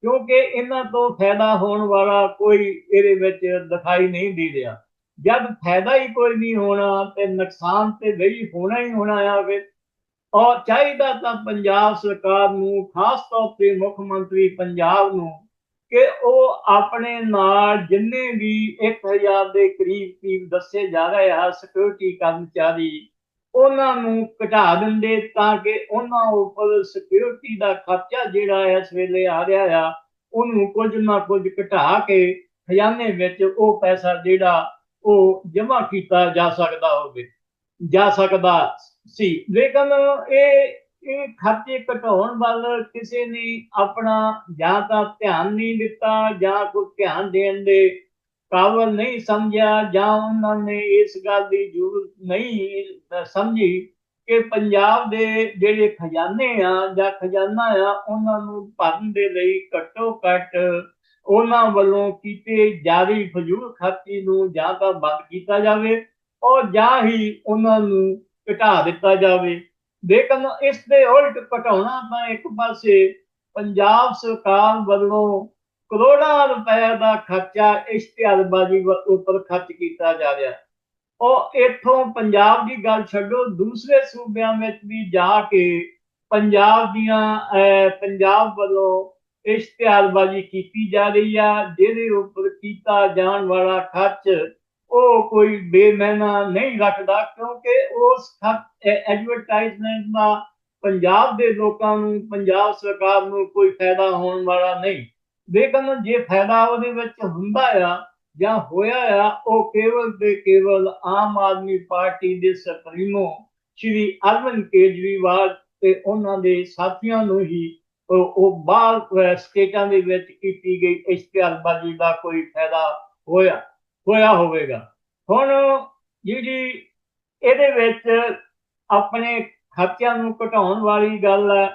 ਕਿਉਂਕਿ ਇਹਨਾਂ ਤੋਂ ਫਾਇਦਾ ਹੋਣ ਵਾਲਾ ਕੋਈ ਇਹਦੇ ਵਿੱਚ ਦਿਖਾਈ ਨਹੀਂ ਦੇ ਰਿਹਾ। ਜਦ ਫਾਇਦਾ ਹੀ ਕੋਈ ਨਹੀਂ ਹੋਣਾ ਤੇ ਨੁਕਸਾਨ ਤੇ ਵੀ ਹੋਣਾ ਹੀ ਹੋਣਾ ਆ ਫਿਰ। ਔਰ ਚਾਹੀਦਾ ਤਾਂ ਪੰਜਾਬ ਸਰਕਾਰ ਨੂੰ, ਖਾਸ ਤੌਰ ਤੇ ਮੁੱਖ ਮੰਤਰੀ ਪੰਜਾਬ ਨੂੰ ਕਿ ਉਹ ਆਪਣੇ ਨਾਲ ਜਿੰਨੇ ਵੀ 1000 ਦੇ ਕਰੀਬ ਕਰੀਬ ਦੱਸੇ ਜਾ ਰਹੇ ਆ ਸਿਕਿਉਰਿਟੀ ਕਰਮਚਾਰੀ, ਉਹਨਾਂ ਨੂੰ ਘਟਾ ਦਿੰਦੇ ਤਾਂ ਕਿ ਉਹਨਾਂ ਉੱਪਰ ਸਿਕਿਉਰਿਟੀ ਦਾ ਖਰਚਾ ਜਿਹੜਾ ਇਸ ਵੇਲੇ ਆ ਰਿਹਾ ਆ, ਉਹਨੂੰ ਕੁਝ ਨਾ ਕੁਝ ਘਟਾ ਕੇ ਖਜ਼ਾਨੇ ਵਿੱਚ ਉਹ ਪੈਸਾ ਜਿਹੜਾ ਉਹ ਜਮ੍ਹਾਂ ਕੀਤਾ ਜਾ ਸਕਦਾ ਹੋਵੇ, ਜਾ ਸਕਦਾ ਸੀ। ਲੇਕਿਨ ਇਹ ਇਹ ਖਰਚੇ ਘਟਾਉਣ ਵੱਲ ਕਿਸੇ ਨੇ ਆਪਣਾ ਜਾਂ ਤਾਂ ਧਿਆਨ ਨਹੀਂ ਦਿੱਤਾ ਜਾਂ ਕੋਈ ਧਿਆਨ ਦੇਣ ਦੇ ਕਾਬਲ ਨਹੀਂ ਸਮਝਿਆ ਜਾਂ ਉਹਨਾਂ ਨੇ ਇਸ ਗੱਲ ਦੀ ਜ਼ਰੂਰਤ ਨਹੀਂ ਸਮਝੀ ਕਿ ਪੰਜਾਬ ਦੇ ਜਿਹੜੇ ਖਜ਼ਾਨੇ ਆ ਜਾਂ ਖਜ਼ਾਨਾ ਆ, ਉਹਨਾਂ ਨੂੰ ਭਰਨ ਦੇ ਲਈ ਘੱਟੋ ਘੱਟ ਉਹਨਾਂ ਵੱਲੋਂ ਕੀਤੇ ਜਾਰੀ ਫਜ਼ੂਲ ਖਰਚੀ ਨੂੰ ਜਾਂ ਤਾਂ ਬੰਦ ਕੀਤਾ ਜਾਵੇ ਔਰ ਜਾਂ ਹੀ ਉਹਨਾਂ ਨੂੰ ਘਟਾ ਦਿੱਤਾ ਜਾਵੇ। ਲੇਕਿਨ ਇਸ ਦੇ ਉਲਟ ਘਟਾਉਣਾ ਤਾਂ ਇੱਕ ਪਾਸੇ ਪੰਜਾਬ ਸਰਕਾਰ ਵੱਲੋਂ ਕਰੋੜਾਂ ਰੁਪਏ ਦਾ ਖਰਚਾ ਇਸ਼ਤਿਹਾਰਬਾਜ਼ੀ ਉੱਪਰ ਖਰਚ ਕੀਤਾ ਜਾ ਰਿਹਾ। ਉਹ ਇਥੋਂ ਪੰਜਾਬ ਦੀ ਗੱਲ ਛੱਡੋ, ਦੂਸਰੇ ਸੂਬਿਆਂ ਵਿੱਚ ਵੀ ਜਾ ਕੇ ਪੰਜਾਬ ਦੀਆਂ ਪੰਜਾਬ ਵੱਲੋਂ ਇਸ਼ਤਿਹਾਰਬਾਜ਼ੀ ਕੀਤੀ ਜਾ ਰਹੀ ਆ, ਜਿਹਦੇ ਉੱਪਰ ਕੀਤਾ ਜਾਣ ਵਾਲਾ ਖਰਚ ਉਹ ਕੋਈ ਬੇਮੈਨਾ ਨਹੀਂ ਰੱਖਦਾ ਕਿਉਂਕਿ ਉਸ ਐਡਵਰਟਾਈਜ਼ਮੈਂਟ ਦਾ ਪੰਜਾਬ ਦੇ ਲੋਕਾਂ ਨੂੰ, ਪੰਜਾਬ ਸਰਕਾਰ ਨੂੰ ਕੋਈ ਫਾਇਦਾ ਹੋਣ ਵਾਲਾ ਨਹੀਂ। ਲੇਕਿਨ ਜੇ ਫਾਇਦਾ ਉਹਦੇ ਵਿੱਚ ਹੁੰਦਾ ਆ ਜਾਂ ਹੋਇਆ ਆ, ਉਹ ਕੇਵਲ ਤੇ ਕੇਵਲ ਆਮ ਆਦਮੀ ਪਾਰਟੀ ਦੇ ਸੁਪਰੀਮੋ ਸ਼੍ਰੀ ਅਰਵਿੰਦ ਕੇਜਰੀਵਾਲ ਤੇ ਉਹਨਾਂ ਦੇ ਸਾਥੀਆਂ ਨੂੰ ਹੀ ਉਹ ਬਾਹਰ ਸਟੇਟਾਂ ਦੇ ਵਿੱਚ ਕੀਤੀ ਗਈ ਇਸ਼ਤਿਹਾਰਬਾਜ਼ੀ ਦਾ ਕੋਈ ਫਾਇਦਾ ਹੋਇਆ। ਹੋਇਆ ਹੋਵੇਗਾ। ਹੁਣ ਜਿਹੜੀ ਇਹਦੇ ਵਿੱਚ ਆਪਣੇ ਖਰਚਿਆਂ ਨੂੰ ਘਟਾਉਣ ਵਾਲੀ ਗੱਲ ਹੈ।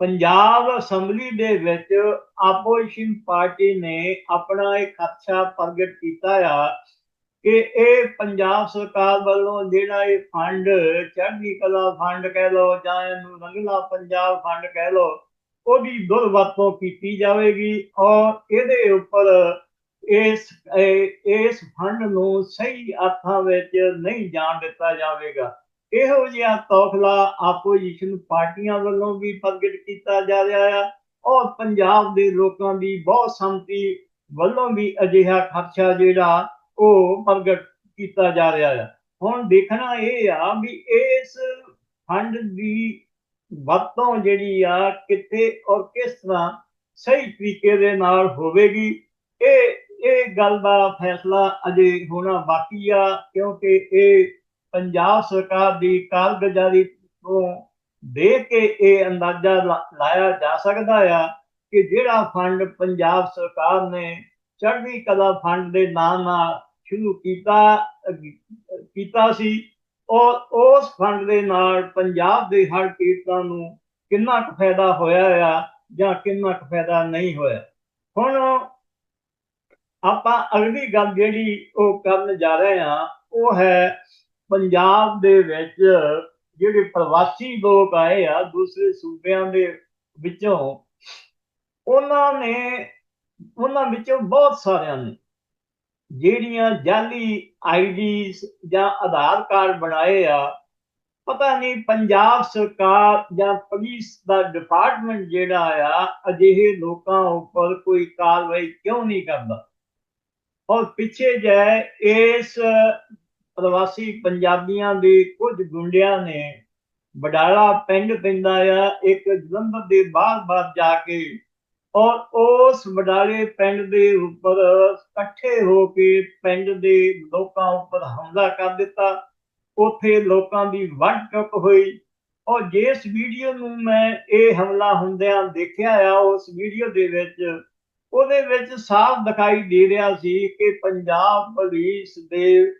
ਪੰਜਾਬ ਅਸੈਂਬਲੀ ਦੇ ਵਿੱਚ ਆਪੋਜੀਸ਼ਨ ਪਾਰਟੀ ਨੇ ਆਪਣਾ ਇੱਕ ਖਰਚਾ ਪ੍ਰਗਟ ਕੀਤਾ ਆ ਕਿ ਇਹ ਪੰਜਾਬ ਸਰਕਾਰ ਵੱਲੋਂ ਜਿਹੜਾ ਇਹ ਫੰਡ, ਚੜ੍ਹਦੀ ਕਲਾ ਫੰਡ ਕਹਿ ਲਓ ਜਾਂ ਇਹਨੂੰ ਰੰਗਲਾ ਪੰਜਾਬ ਫੰਡ ਕਹਿ ਲੋ ਉਹਦੀ ਦੁਰਵਰਤੋਂ ਕੀਤੀ ਜਾਵੇਗੀ ਔਰ ਇਹਦੇ ਉੱਪਰ ਇਸ ਇਸ ਫੰਡ ਨੂੰ ਸਹੀ ਅਰਥਾਂ ਵਿੱਚ ਨਹੀਂ ਜਾਣ ਦਿੱਤਾ ਜਾਵੇਗਾ। ਇਹੋ ਜਿਹਾ ਤੌਖਲਾ ਆਪੋਜੀਸ਼ਨ ਪਾਰਟੀਆਂ ਵੱਲੋਂ ਵੀ ਪ੍ਰਗਟ ਕੀਤਾ ਜਾ ਰਿਹਾ ਹੈ ਔਰ ਪੰਜਾਬ ਦੇ ਲੋਕਾਂ ਦੀ ਬਹੁਤ ਸੰਮਤੀ ਵੱਲੋਂ ਵੀ ਅਜਿਹਾ ਖਰਚਾ ਜਿਹੜਾ ਉਹ ਪ੍ਰਗਟ ਕੀਤਾ ਜਾ ਰਿਹਾ ਹੈ। ਹੁਣ ਦੇਖਣਾ ਇਹ ਆ ਵੀ ਇਸ ਫੰਡ ਦੀ ਵਰਤੋਂ ਜਿਹੜੀ ਆ ਕਿੱਥੇ ਔਰ ਕਿਸ ਤਰ੍ਹਾਂ ਸਹੀ ਤਰੀਕੇ ਦੇ ਨਾਲ ਹੋਵੇਗੀ, ਇਹ ਇਹ ਗੱਲ ਦਾ ਫੈਸਲਾ ਅਜੇ ਹੋਣਾ ਬਾਕੀ ਆ, ਕਿਉਂਕਿ ਇਹ ਪੰਜਾਬ ਸਰਕਾਰ ਦੀ ਕਾਰਗੁਜ਼ਾਰੀ ਤੋਂ ਦੇਖ ਕੇ ਇਹ ਅੰਦਾਜ਼ਾ ਲਾਇਆ ਜਾ ਸਕਦਾ ਆ ਕਿ ਜਿਹੜਾ ਫੰਡ ਪੰਜਾਬ ਸਰਕਾਰ ਨੇ ਚੜ੍ਹਦੀ ਕਲਾ ਫੰਡ ਦੇ ਨਾਮ ਨਾਲ ਸ਼ੁਰੂ ਕੀਤਾ ਕੀਤਾ ਸੀ ਔਰ ਉਸ ਫੰਡ ਦੇ ਨਾਲ ਪੰਜਾਬ ਦੇ ਹਰ ਪੀੜਤਾਂ ਨੂੰ ਕਿੰਨਾ ਕੁ ਫਾਇਦਾ ਹੋਇਆ ਆ ਜਾਂ ਕਿੰਨਾ ਕੁ ਫਾਇਦਾ ਨਹੀਂ ਹੋਇਆ। ਹੁਣ ਆਪਾਂ ਅਗਲੀ ਗੱਲ ਜਿਹੜੀ ਉਹ ਕਰਨ ਜਾ ਰਹੇ ਹਾਂ, ਉਹ ਹੈ ਪੰਜਾਬ ਦੇ ਵਿੱਚ ਜਿਹੜੇ ਪ੍ਰਵਾਸੀ ਲੋਕ ਆਏ ਆ, ਦੂਸਰੇ ਸੂਬਿਆਂ ਦੇ ਵਿੱਚੋਂ, ਉਹਨਾਂ ਨੇ, ਉਹਨਾਂ ਵਿੱਚੋਂ ਬਹੁਤ ਸਾਰਿਆਂ ਨੇ ਜਿਹੜੀਆਂ ਜਾਲੀ ਆਈਡੀਜ਼ ਜਾਂ ਆਧਾਰ ਕਾਰਡ ਬਣਾਏ ਆ, ਪਤਾ ਨਹੀਂ ਪੰਜਾਬ ਸਰਕਾਰ ਜਾਂ ਪੁਲਿਸ ਦਾ ਡਿਪਾਰਟਮੈਂਟ ਜਿਹੜਾ ਆ, ਅਜਿਹੇ ਲੋਕਾਂ ਉੱਪਰ ਕੋਈ ਕਾਰਵਾਈ ਕਿਉਂ ਨਹੀਂ ਕਰਦਾ? ਔਰ ਪਿੱਛੇ ਜੇ ਇਸ, ਪ੍ਰਵਾਸੀ ਪੰਜਾਬੀਆਂ ਦੇ ਕੁਝ ਗੁੰਡਿਆਂ ਨੇ ਬਡਾਲਾ ਪਿੰਡ ਪੈਂਦਾ ਆ, ਇੱਕ ਜਲੰਧਰ ਦੇ ਬਾਹਰ-ਬਾਹਰ ਜਾ ਕੇ ਔਰ ਉਸ ਬਡਾਲੇ ਪਿੰਡ ਦੇ ਉੱਪਰ ਇਕੱਠੇ ਹੋ ਕੇ ਪਿੰਡ ਦੇ ਲੋਕਾਂ ਉੱਪਰ ਹਮਲਾ ਕਰ ਦਿੱਤਾ। ਉੱਥੇ ਲੋਕਾਂ ਦੀ ਵੱਢ ਟੁੱਕ ਹੋਈ। ਔਰ ਜਿਸ ਵੀਡੀਓ ਨੂੰ ਮੈਂ ਇਹ ਹਮਲਾ ਹੁੰਦਿਆਂ ਦੇਖਿਆ ਆ, ਉਸ ਵੀਡੀਓ ਦੇ ਵਿੱਚ ਉਹਦੇ ਵਿੱਚ ਸਾਫ਼ ਦਿਖਾਈ ਦੇ ਰਿਹਾ ਸੀ ਕਿ ਪੰਜਾਬ ਪੁਲਿਸ ਦੇ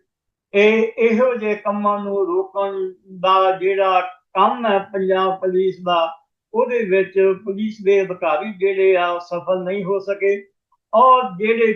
ਇਹ, ਇਹੋ ਜਿਹੇ ਕੰਮਾਂ ਨੂੰ ਰੋਕਣ ਦਾ ਜਿਹੜਾ ਕੰਮ ਹੈ ਪੰਜਾਬ ਪੁਲਿਸ ਦਾ, ਉਹਦੇ ਵਿੱਚ ਪੁਲਿਸ ਦੇ ਅਧਿਕਾਰੀ ਜਿਹੜੇ ਆ ਸਫਲ ਨਹੀਂ ਹੋ ਸਕੇ। ਔਰ ਜਿਹੜੇ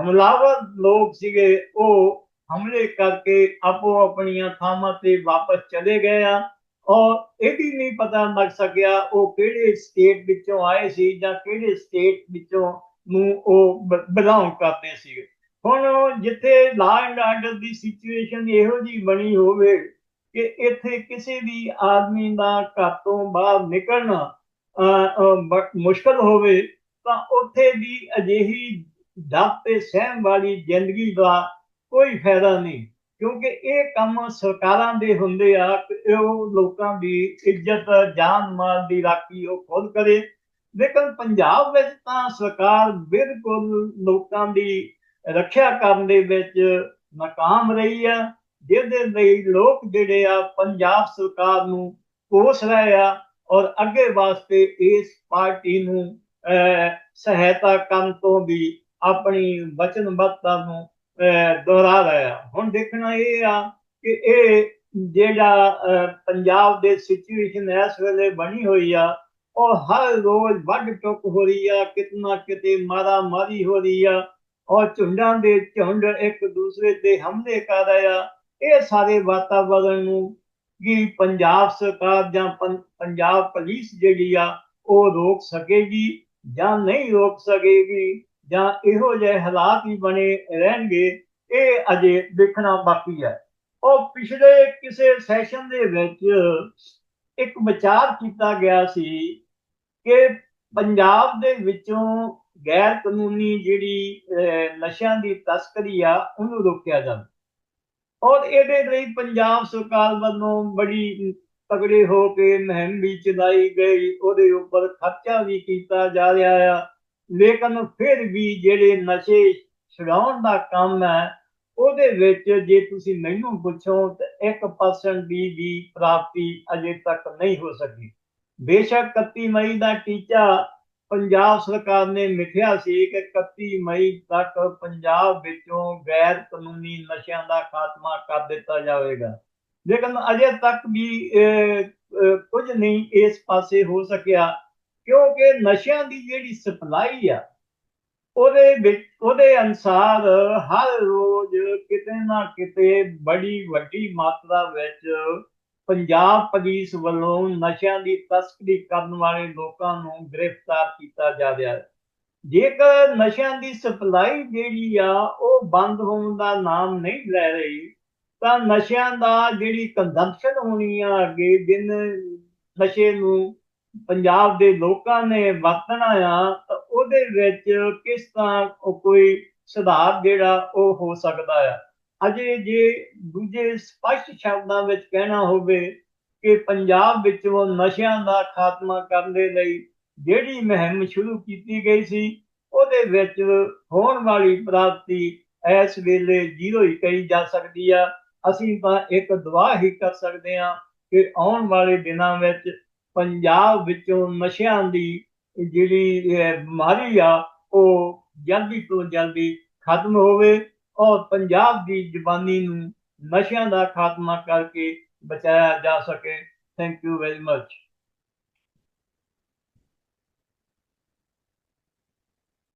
ਹਮਲਾਵਰ ਲੋਕ ਸੀਗੇ, ਉਹ ਹਮਲੇ ਕਰਕੇ ਆਪੋ ਆਪਣੀਆਂ ਥਾਵਾਂ ਤੇ ਵਾਪਸ ਚਲੇ ਗਏ ਆ। ਔਰ ਇਹ ਵੀ ਨਹੀਂ ਪਤਾ ਲੱਗ ਸਕਿਆ ਉਹ ਕਿਹੜੇ ਸਟੇਟ ਵਿੱਚੋਂ ਆਏ ਸੀ ਜਾਂ ਕਿਹੜੇ ਸਟੇਟ ਵਿੱਚੋਂ ਨੂੰ ਉਹ ਬਿਲੋਂਗ ਕਰਦੇ ਸੀ ਹੁਣ ਜਿੱਥੇ law and order the situation ਇਹੋ ਜੀ ਬਣੀ ਹੋਵੇ ਕਿ ਇੱਥੇ ਕਿਸੇ ਵੀ ਆਦਮੀ ਦਾ ਘਰ ਤੋਂ ਬਾਹਰ ਨਿਕਲਣਾ ਅਹ, ਮੁਸ਼ਕਲ ਹੋਵੇ ਤਾਂ ਉੱਥੇ ਦੀ ਅਜਿਹੀ ਡਰ ਤੇ ਸਹਿਮ ਵਾਲੀ ਜ਼ਿੰਦਗੀ ਦਾ ਕੋਈ ਫਾਇਦਾ ਨਹੀਂ। ਕਿਉਂਕਿ ਇਹ ਕੰਮ ਸਰਕਾਰਾਂ ਦੇ ਹੁੰਦੇ ਆ ਕਿ ਉਹ ਲੋਕਾਂ ਦੀ ਇੱਜ਼ਤ, ਜਾਨ ਮਾਲ ਦੀ ਰਾਖੀ ਉਹ ਖੁਦ ਕਰੇ। ਲੇਕਿਨ ਪੰਜਾਬ ਵਿੱਚ ਤਾਂ ਸਰਕਾਰ ਬਿਲਕੁਲ ਲੋਕਾਂ ਦੀ ਰੱਖਿਆ ਕਰਨ ਦੇ ਵਿੱਚ ਨਾਕਾਮ ਰਹੀ ਆ। ਜਿਹਦੇ ਲਈ ਲੋਕ ਜਿਹੜੇ ਆ, ਪੰਜਾਬ ਸਰਕਾਰ ਨੂੰ ਕੋਸ ਰਹੇ ਆ ਔਰ ਅੱਗੇ ਵਾਸਤੇ ਇਸ ਪਾਰਟੀ ਨੂੰ ਸਹਾਇਤਾ ਕਰਨ ਤੋਂ ਵੀ ਆਪਣੀ ਵਚਨਬੱਧਤਾ ਨੂੰ ਦੁਹਰਾ ਰਹੇ। ਹੁਣ ਦੇਖਣਾ ਇਹ ਆ ਕਿ ਇਹ ਜਿਹੜਾ ਪੰਜਾਬ ਦੇ ਸਿਚੁਏਸ਼ਨ ਇਸ ਵੇਲੇ ਬਣੀ ਹੋਈ ਆ, ਉਹ ਹਰ ਰੋਜ਼ ਵੱਡ ਟੁੱਕ ਹੋ ਰਹੀ ਆ ਕਿਤਨਾ ਕਿਤੇ ਮਾਰਾ ਮਾਰੀ ਹੋ ਰਹੀ ਆ, ਔਰ ਝੁੰਡਾਂ ਦੇ ਝੁੰਡ ਇੱਕ ਦੂਸਰੇ ਤੇ ਹਮਲੇ ਕਰ ਰਿਹਾ ਇਹ ਸਾਰੇ ਵਾਤਾਵਰਣ ਨੂੰ ਕਿ ਪੰਜਾਬ ਸਰਕਾਰ ਜਾਂ ਪੰ- ਪੰਜਾਬ ਪੁਲਿਸ ਜਿਹੜੀ ਆ, ਉਹ ਰੋਕ ਸਕੇਗੀ ਜਾਂ ਨਹੀਂ ਰੋਕ ਸਕੇਗੀ? ਜਾਂ ਇਹੋ ਜਿਹੇ ਹਾਲਾਤ ਹੀ ਬਣੇ ਰਹਿਣਗੇ, ਇਹ ਅਜੇ ਦੇਖਣਾ ਬਾਕੀ ਹੈ। ਉਹ ਪਿਛਲੇ ਕਿਸੇ ਸੈਸ਼ਨ ਦੇ ਵਿੱਚ ਇੱਕ ਵਿਚਾਰ ਕੀਤਾ ਗਿਆ ਸੀ ਕਿ ਪੰਜਾਬ ਦੇ ਵਿੱਚੋਂ ਗੈਰ ਕਾਨੂੰਨੀ ਜਿਹੜੀ ਨਸ਼ਿਆਂ ਦੀ ਤਸਕਰੀ ਆ, ਉਹਨੂੰ ਰੋਕਿਆ ਜਾਵੇ। ਔਰ ਇਹਦੇ ਲਈ ਪੰਜਾਬ ਸਰਕਾਰ ਵੱਲੋਂ ਬੜੀ ਤਗੜੇ ਹੋ ਕੇ ਮੁਹਿੰਮ ਵੀ ਚਲਾਈ ਗਈ, ਉਹਦੇ ਉੱਪਰ ਖਰਚਾ ਵੀ ਕੀਤਾ ਜਾ ਰਿਹਾ ਆ। ਲੇਕਿਨ ਫਿਰ ਵੀ ਜਿਹੜੇ ਨਸ਼ੇ ਛੁਡਾਉਣ ਦਾ ਕੰਮ ਹੈ ਉਹਦੇ ਵਿੱਚ ਜੇ ਤੁਸੀਂ ਮੈਨੂੰ ਪੁੱਛੋ ਤਾਂ 1% ਦੀ ਵੀ ਪ੍ਰਾਪਤੀ ਅਜੇ ਤੱਕ ਨਹੀਂ ਹੋ ਸਕੀ। ਬੇਸ਼ੱਕ 31 ਮਈ ਦਾ ਟੀਚਾ ਪੰਜਾਬ ਸਰਕਾਰ ਨੇ ਮਿਥਿਆ ਸੀ ਕਿ 31 ਮਈ ਤੱਕ ਪੰਜਾਬ ਵਿੱਚੋਂ ਗੈਰ ਕਾਨੂੰਨੀ ਨਸ਼ਿਆਂ ਦਾ ਖਾਤਮਾ ਕਰ ਦਿੱਤਾ ਜਾਵੇਗਾ। ਲੇਕਿਨ ਅਜੇ ਤੱਕ ਵੀ ਅਹ, ਅਹ, ਕੁਝ ਨਹੀਂ ਇਸ ਪਾਸੇ ਹੋ ਸਕਿਆ। ਕਿਉਂਕਿ ਨਸ਼ਿਆਂ ਦੀ ਜਿਹੜੀ ਸਪਲਾਈ ਆ, ਉਹਦੇ ਵਿੱਚ, ਉਹਦੇ ਅਨਸਾਰ ਹਰ ਰੋਜ਼ ਕਿਤੇ ਨਾ ਕਿਤੇ ਬੜੀ ਵੱਡੀ ਮਾਤਰਾ ਵਿੱਚ ਪੰਜਾਬ ਪੁਲਿਸ ਵੱਲੋਂ ਨਸ਼ਿਆਂ ਦੀ ਤਸਕਰੀ ਕਰਨ ਵਾਲੇ ਲੋਕਾਂ ਨੂੰ ਗ੍ਰਿਫਤਾਰ ਕੀਤਾ ਜਾ ਰਿਹਾ ਹੈ। ਜੇਕਰ ਨਸ਼ਿਆਂ ਦੀ ਸਪਲਾਈ ਜਿਹੜੀ ਆ, ਉਹ ਬੰਦ ਹੋਣ ਦਾ ਨਾਮ ਨਹੀਂ ਲੈ ਰਹੀ, ਤਾਂ ਨਸ਼ਿਆਂ ਦਾ ਜਿਹੜੀ ਕੰਜ਼ੰਪਸ਼ਨ ਹੋਣੀ ਆ ਅੱਗੇ, ਦਿਨ ਨਸ਼ੇ ਨੂੰ ਪੰਜਾਬ ਦੇ ਲੋਕਾਂ ਨੇ ਵਰਤਣਾ ਆ, ਤਾਂ ਉਹਦੇ ਵਿੱਚ ਕਿਸ ਤਰ੍ਹਾਂ ਕੋਈ ਸੁਧਾਰ ਜਿਹੜਾ ਉਹ ਹੋ ਸਕਦਾ ਆ? ਅਜੇ ਜੇ ਦੂਜੇ ਸਪਸ਼ਟ ਸ਼ਬਦਾਂ ਵਿੱਚ ਕਹਿਣਾ ਹੋਵੇ ਕਿ ਪੰਜਾਬ ਵਿੱਚੋਂ ਨਸ਼ਿਆਂ ਦਾ ਖਾਤਮਾ ਕਰਨ ਦੇ ਲਈ ਜਿਹੜੀ ਮੁਹਿੰਮ ਸ਼ੁਰੂ ਕੀਤੀ ਗਈ ਸੀ, ਉਹਦੇ ਵਿੱਚ ਹੋਣ ਵਾਲੀ ਪ੍ਰਾਪਤੀ ਇਸ ਵੇਲੇ ਜ਼ੀਰੋ ਹੀ ਕਹੀ ਜਾ ਸਕਦੀ ਆ। ਅਸੀਂ ਤਾਂ ਇੱਕ ਦੁਆ ਹੀ ਕਰ ਸਕਦੇ ਹਾਂ ਕਿ ਆਉਣ ਵਾਲੇ ਦਿਨਾਂ ਵਿੱਚ ਪੰਜਾਬ ਵਿੱਚੋਂ ਨਸ਼ਿਆਂ ਦੀ ਜਿਹੜੀ ਬਿਮਾਰੀ ਆ, ਉਹ ਜਲਦੀ ਤੋਂ ਜਲਦੀ ਖਤਮ ਹੋਵੇ ਔਰ ਪੰਜਾਬ ਦੀ ਜ਼ਬਾਨੀ ਨੂੰ ਨਸ਼ਿਆਂ ਦਾ ਖਾਤਮਾ ਕਰਕੇ ਬਚਾਇਆ ਜਾ ਸਕੇ। Thank you very much